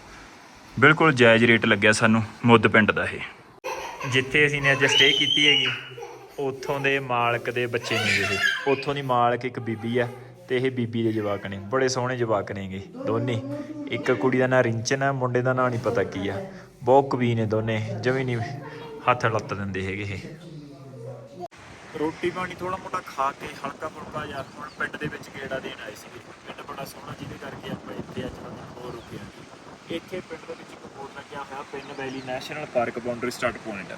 ਬਿਲਕੁਲ ਜਾਇਜ਼ ਰੇਟ ਲੱਗਿਆ ਸਾਨੂੰ ਮੁੱਦ ਪਿੰਡ ਦਾ ਇਹ। ਜਿੱਥੇ ਅਸੀਂ ਨੇ ਅੱਜ ਸਟੇ ਕੀਤੀ ਹੈਗੀ, ਉੱਥੋਂ ਦੇ ਮਾਲਕ ਦੇ ਬੱਚੇ ਨੇ ਇਹ। ਉੱਥੋਂ ਦੀ ਮਾਲਕ ਇੱਕ ਬੀਬੀ ਆ ਤੇ ਇਹ ਬੀਬੀ ਦੇ ਜਵਾਕ ਨੇ। ਬੜੇ ਸੋਹਣੇ ਜਵਾਕ ਨੇਗੇ ਦੋਨੇ। ਇੱਕ ਕੁੜੀ ਦਾ ਨਾਂ ਰਿੰਚਨ ਆ, ਮੁੰਡੇ ਦਾ ਨਾਂ ਨਹੀਂ ਪਤਾ ਕੀ ਆ। ਬਹੁਤ ਕਵੀ ਨੇ ਦੋਨੇ, ਜਮੀ ਨਹੀਂ ਹੱਥ ਲੱਤ ਦਿੰਦੇ ਹੈਗੇ ਇਹ। ਰੋਟੀ ਪਾਣੀ ਥੋੜਾ ਮੋਟਾ ਖਾ ਕੇ ਹਲਕਾ ਫੁਲਕਾ ਯਾਰ ਹੁਣ ਪਿੰਡ ਦੇ ਵਿੱਚ ਗੇੜਾ ਦੇਣ ਆਏ ਸੀਗੇ। ਪਿੰਡ ਬੜਾ ਸੋਹਣਾ ਜਿਹਦੇ ਕਰਕੇ ਆਪਾਂ ਇੱਥੇ ਅੱਜ ਦਾ ਦਿਨ ਹੋਰ ਰੁਕੇ ਹਾਂ। ਇੱਥੇ ਪਿੰਡ ਦੇ ਵਿੱਚ ਇੱਕ ਬੋਰਡ ਲੱਗਿਆ ਹੋਇਆ Pin valley national park boundary start point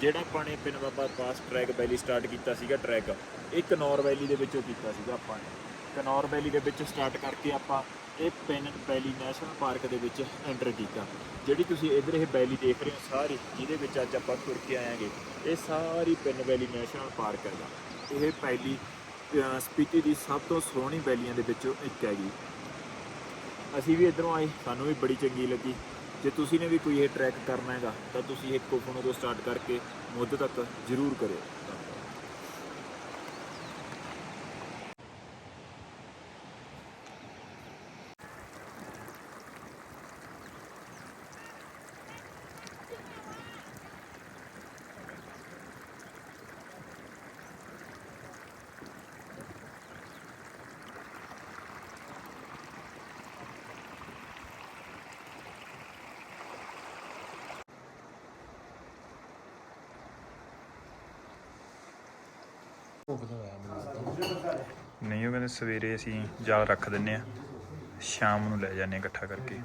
ਜਿਹੜਾ ਆਪਾਂ ਨੇ Pin Bhaba pass track valley start ਕੀਤਾ ਸੀਗਾ ਟਰੈਕ। ਇਹ ਕਨੌਰ ਵੈਲੀ ਦੇ ਵਿੱਚੋਂ ਕੀਤਾ ਸੀਗਾ ਆਪਾਂ ਨੇ। ਕਨੌਰ ਵੈਲੀ ਦੇ ਵਿੱਚ ਸਟਾਰਟ ਕਰਕੇ ਆਪਾਂ ਇਹ ਪਿੰਨ ਵੈਲੀ ਨੈਸ਼ਨਲ ਪਾਰਕ ਦੇ ਵਿੱਚ ਐਂਟਰ ਕੀਤਾ ਜਿਹੜੀ ਤੁਸੀਂ ਇਧਰ ਇਹ ਵੈਲੀ ਦੇਖ ਰਹੇ ਹੋ ਸਾਰੀ ਜਿਹਦੇ ਵਿੱਚ ਅੱਜ ਆਪਾਂ ਤੁਰ ਕੇ ਆਏਗੇ ਇਹ ਸਾਰੀ ਪਿੰਨ ਵੈਲੀ ਨੈਸ਼ਨਲ ਪਾਰਕ ਹੈਗਾ। ਇਹ ਪਹਿਲੀ ਅਹ, ਸਪੀਤੀ ਦੀ ਸਭ ਤੋਂ ਸੋਹਣੀ ਵੈਲੀਆਂ ਦੇ ਵਿੱਚੋਂ ਇੱਕ ਹੈਗੀ। ਅਸੀਂ ਵੀ ਇਧਰੋਂ ਆਏ ਸਾਨੂੰ ਵੀ ਬੜੀ ਚੰਗੀ ਲੱਗੀ। ਜੇ ਤੁਸੀਂ ਨੇ ਵੀ ਕੋਈ ਇਹ ਟਰੈਕ ਕਰਨਾ ਹੈਗਾ ਤਾਂ ਤੁਸੀਂ ਇਹ ਕੋਫਨੋ ਤੋਂ ਸਟਾਰਟ ਕਰਕੇ ਮੁੱਦ ਤੱਕ ਜ਼ਰੂਰ ਕਰਿਓ। ਨਹੀਂ, ਉਹ ਕਹਿੰਦੇ ਸਵੇਰੇ ਅਸੀਂ ਜਾਲ ਰੱਖ ਦਿੰਨੇ ਆ ਸ਼ਾਮ ਨੂੰ ਲੈ ਜਾਂਦੇ ਆ ਇਕੱਠਾ ਕਰਕੇ।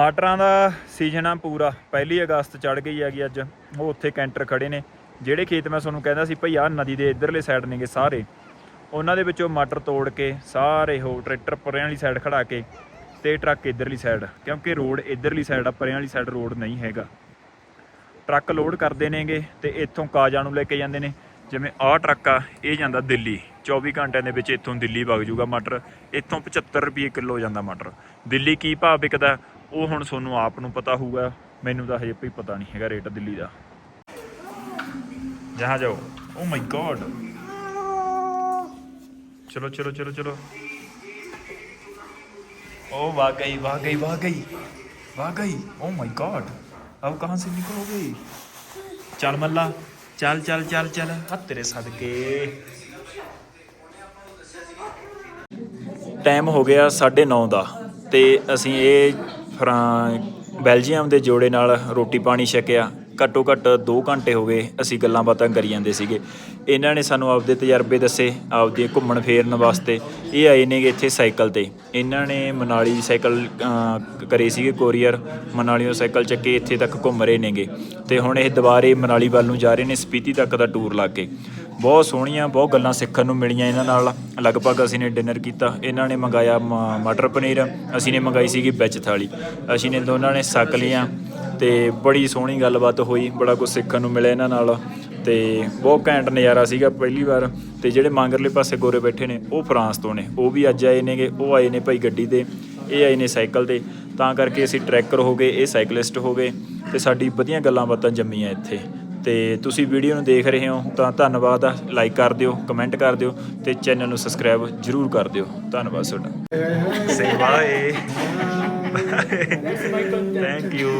ਮਟਰਾਂ ਦਾ ਸੀਜ਼ਨ ਆ ਪੂਰਾ। ਪਹਿਲੀ ਅਗਸਤ ਚੜ ਗਈ ਹੈਗੀ ਅੱਜ। ਉਹ ਉੱਥੇ ਕੈਂਟਰ ਖੜੇ ਨੇ। ਜਿਹੜੇ ਖੇਤ ਮੈਂ ਤੁਹਾਨੂੰ ਕਹਿੰਦਾ ਸੀ ਭਈ ਆਹ ਨਦੀ ਦੇ ਇਧਰਲੇ ਸਾਈਡ ਨੇਗੇ ਸਾਰੇ। ਉਹਨਾਂ ਦੇ ਵਿੱਚੋਂ ਮਟਰ ਤੋੜ ਕੇ ਸਾਰੇ ਉਹ ਟਰੈਕਟਰ ਪਰਿਆਂ ਵਾਲੀ ਸਾਈਡ ਖੜਾ ਕੇ ਤੇ ਟਰੱਕ ਇਧਰਲੀ ਸਾਈਡ ਕਿਉਂਕਿ ਰੋਡ ਇਧਰਲੀ ਸਾਈਡ ਆ, ਪਰਿਆਂ ਵਾਲੀ ਸਾਈਡ ਰੋਡ ਨਹੀਂ ਹੈਗਾ। ਟਰੱਕ ਲੋਡ ਕਰਦੇ ਨੇਗੇ ਤੇ ਇੱਥੋਂ ਕਾਜਾਂ ਨੂੰ ਲੈ ਕੇ ਜਾਂਦੇ ਨੇ। ਜਿਵੇਂ ਆਹ ਟਰੱਕ ਆ, ਇਹ ਜਾਂਦਾ ਦਿੱਲੀ। 24 ਘੰਟਿਆਂ ਦੇ ਵਿੱਚ ਇੱਥੋਂ ਦਿੱਲੀ ਵਗ ਜੂਗਾ ਮਟਰ। ਇੱਥੋਂ 75 ਰੁਪਏ ਕਿਲੋ ਜਾਂਦਾ ਮਟਰ। ਦਿੱਲੀ ਕੀ ਭਾਅ ਵਿਕਦਾ? ਉਹ ਹੁਣ ਤੁਹਾਨੂੰ ਆਪ ਨੂੰ ਪਤਾ ਹੋਊਗਾ। ਮੈਨੂੰ ਤਾਂ ਹਜੇ ਵੀ ਪਤਾ ਨਹੀਂ ਹੈਗਾ ਰੇਟ ਦਿੱਲੀ ਦਾ। ਜਹਾਂ ਜਾਓ। ਓ ਮਾਈ ਗੋਡ ਚਲੋ ਚਲੋ ਚਲੋ ਚਲੋ। ओ वाह गई वाह गई वाह गई वाह गई ओ माय गॉड अब कहाँ से निकलोगे चल मल्ला चल चल चल चल हथ तेरे सदके ਟਾਈਮ ਹੋ ਗਿਆ 9:30 ਦਾ ਤੇ ਅਸੀਂ ਇਹ ਫਰਾਂ ਬੈਲਜੀਅਮ ਦੇ ਜੋੜੇ ਨਾਲ ਰੋਟੀ ਪਾਣੀ ਛਕਿਆ। ਘੱਟੋ ਘੱਟ 2 ਘੰਟੇ ਹੋ ਗਏ ਅਸੀਂ ਗੱਲਾਂ ਬਾਤਾਂ ਕਰੀ ਜਾਂਦੇ ਸੀਗੇ। ਇਹਨਾਂ ਨੇ ਸਾਨੂੰ ਆਪਦੇ ਤਜਰਬੇ ਦੱਸੇ ਆਪਦੇ ਘੁੰਮਣ ਫੇਰਨ ਵਾਸਤੇ। ਇਹ ਆਏ ਨੇਗੇ ਇੱਥੇ ਸਾਈਕਲ ਤੇ। ਇਹਨਾਂ ਨੇ ਮਨਾਲੀ ਸਾਈਕਲ ਕਰੇ ਸੀਗੇ ਕੋਰੀਅਰ। ਮਨਾਲੀੋਂ ਸਾਈਕਲ ਚੱਕੇ ਇੱਥੇ ਤੱਕ ਘੁੰਮ ਰਹੇ ਨੇਗੇ। ਤੇ ਹੁਣ ਇਹ ਦੁਬਾਰੇ ਮਨਾਲੀ ਵੱਲ ਨੂੰ ਜਾ ਰਹੇ ਨੇ, ਸਪੀਤੀ ਤੱਕ ਦਾ ਟੂਰ ਲਾ ਕੇ। ਬਹੁਤ ਸੋਹਣੀਆਂ, ਬਹੁਤ ਗੱਲਾਂ ਸਿੱਖਣ ਨੂੰ ਮਿਲੀਆਂ ਇਹਨਾਂ ਨਾਲ। ਲਗਭਗ ਅਸੀਂ ਨੇ ਡਿਨਰ ਕੀਤਾ। ਇਹਨਾਂ ਨੇ ਮੰਗਾਇਆ ਮ- ਮਟਰ ਪਨੀਰ। ਅਸੀਂ ਨੇ ਮੰਗਾਈ ਸੀਗੀ ਵਿੱਚ ਥਾਲੀ। ਅਸੀਂ ਨੇ ਦੋਨਾਂ ਨੇ ਛਕ ਲਿਆ ਤੇ ਬੜੀ ਸੋਹਣੀ ਗੱਲਬਾਤ ਹੋਈ। ਬੜਾ ਕੁਝ ਸਿੱਖਣ ਨੂੰ ਮਿਲਿਆ ਇਹਨਾਂ ਨਾਲ। ਤੇ ਬਹੁਤ ਘੈਂਟ ਨਜ਼ਾਰਾ ਸੀਗਾ ਪਹਿਲੀ ਵਾਰ। ਤੇ ਜਿਹੜੇ ਮੰਗਰਲੇ ਪਾਸੇ ਗੋਰੇ ਬੈਠੇ ਨੇ, ਉਹ ਫਰਾਂਸ ਤੋਂ ਨੇ। ਉਹ ਵੀ ਅੱਜ ਆਏ ਨੇਗੇ। ਉਹ ਆਏ ਨੇ ਭਾਈ ਗੱਡੀ ਤੇ। ਇਹ ਆਏ ਨੇ ਸਾਈਕਲ ਤੇ। ਤਾਂ ਕਰਕੇ ਅਸੀਂ ਟਰੈਕਰ ਹੋ ਗਏ, ਇਹ ਸਾਈਕਲਿਸਟ ਹੋ ਗਏ। ਤੇ ਸਾਡੀ ਵਧੀਆ ਗੱਲਾਂ ਬਾਤਾਂ ਜੰਮੀਆਂ ਇੱਥੇ। ਤੇ ਤੁਸੀਂ ਵੀਡੀਓ ਨੂੰ ਦੇਖ ਰਹੇ ਹੋ ਤਾਂ ਧੰਨਵਾਦ ਆ। ਲਾਈਕ ਕਰ ਦਿਓ ਕਮੈਂਟ ਕਰ ਦਿਓ ਤੇ ਚੈਨਲ ਨੂੰ ਸਬਸਕ੍ਰਾਈਬ ਜਰੂਰ ਕਰ ਦਿਓ। ਧੰਨਵਾਦ ਤੁਹਾਡਾ। ਸੇ ਬਾਏ ਥੈਂਕ ਯੂ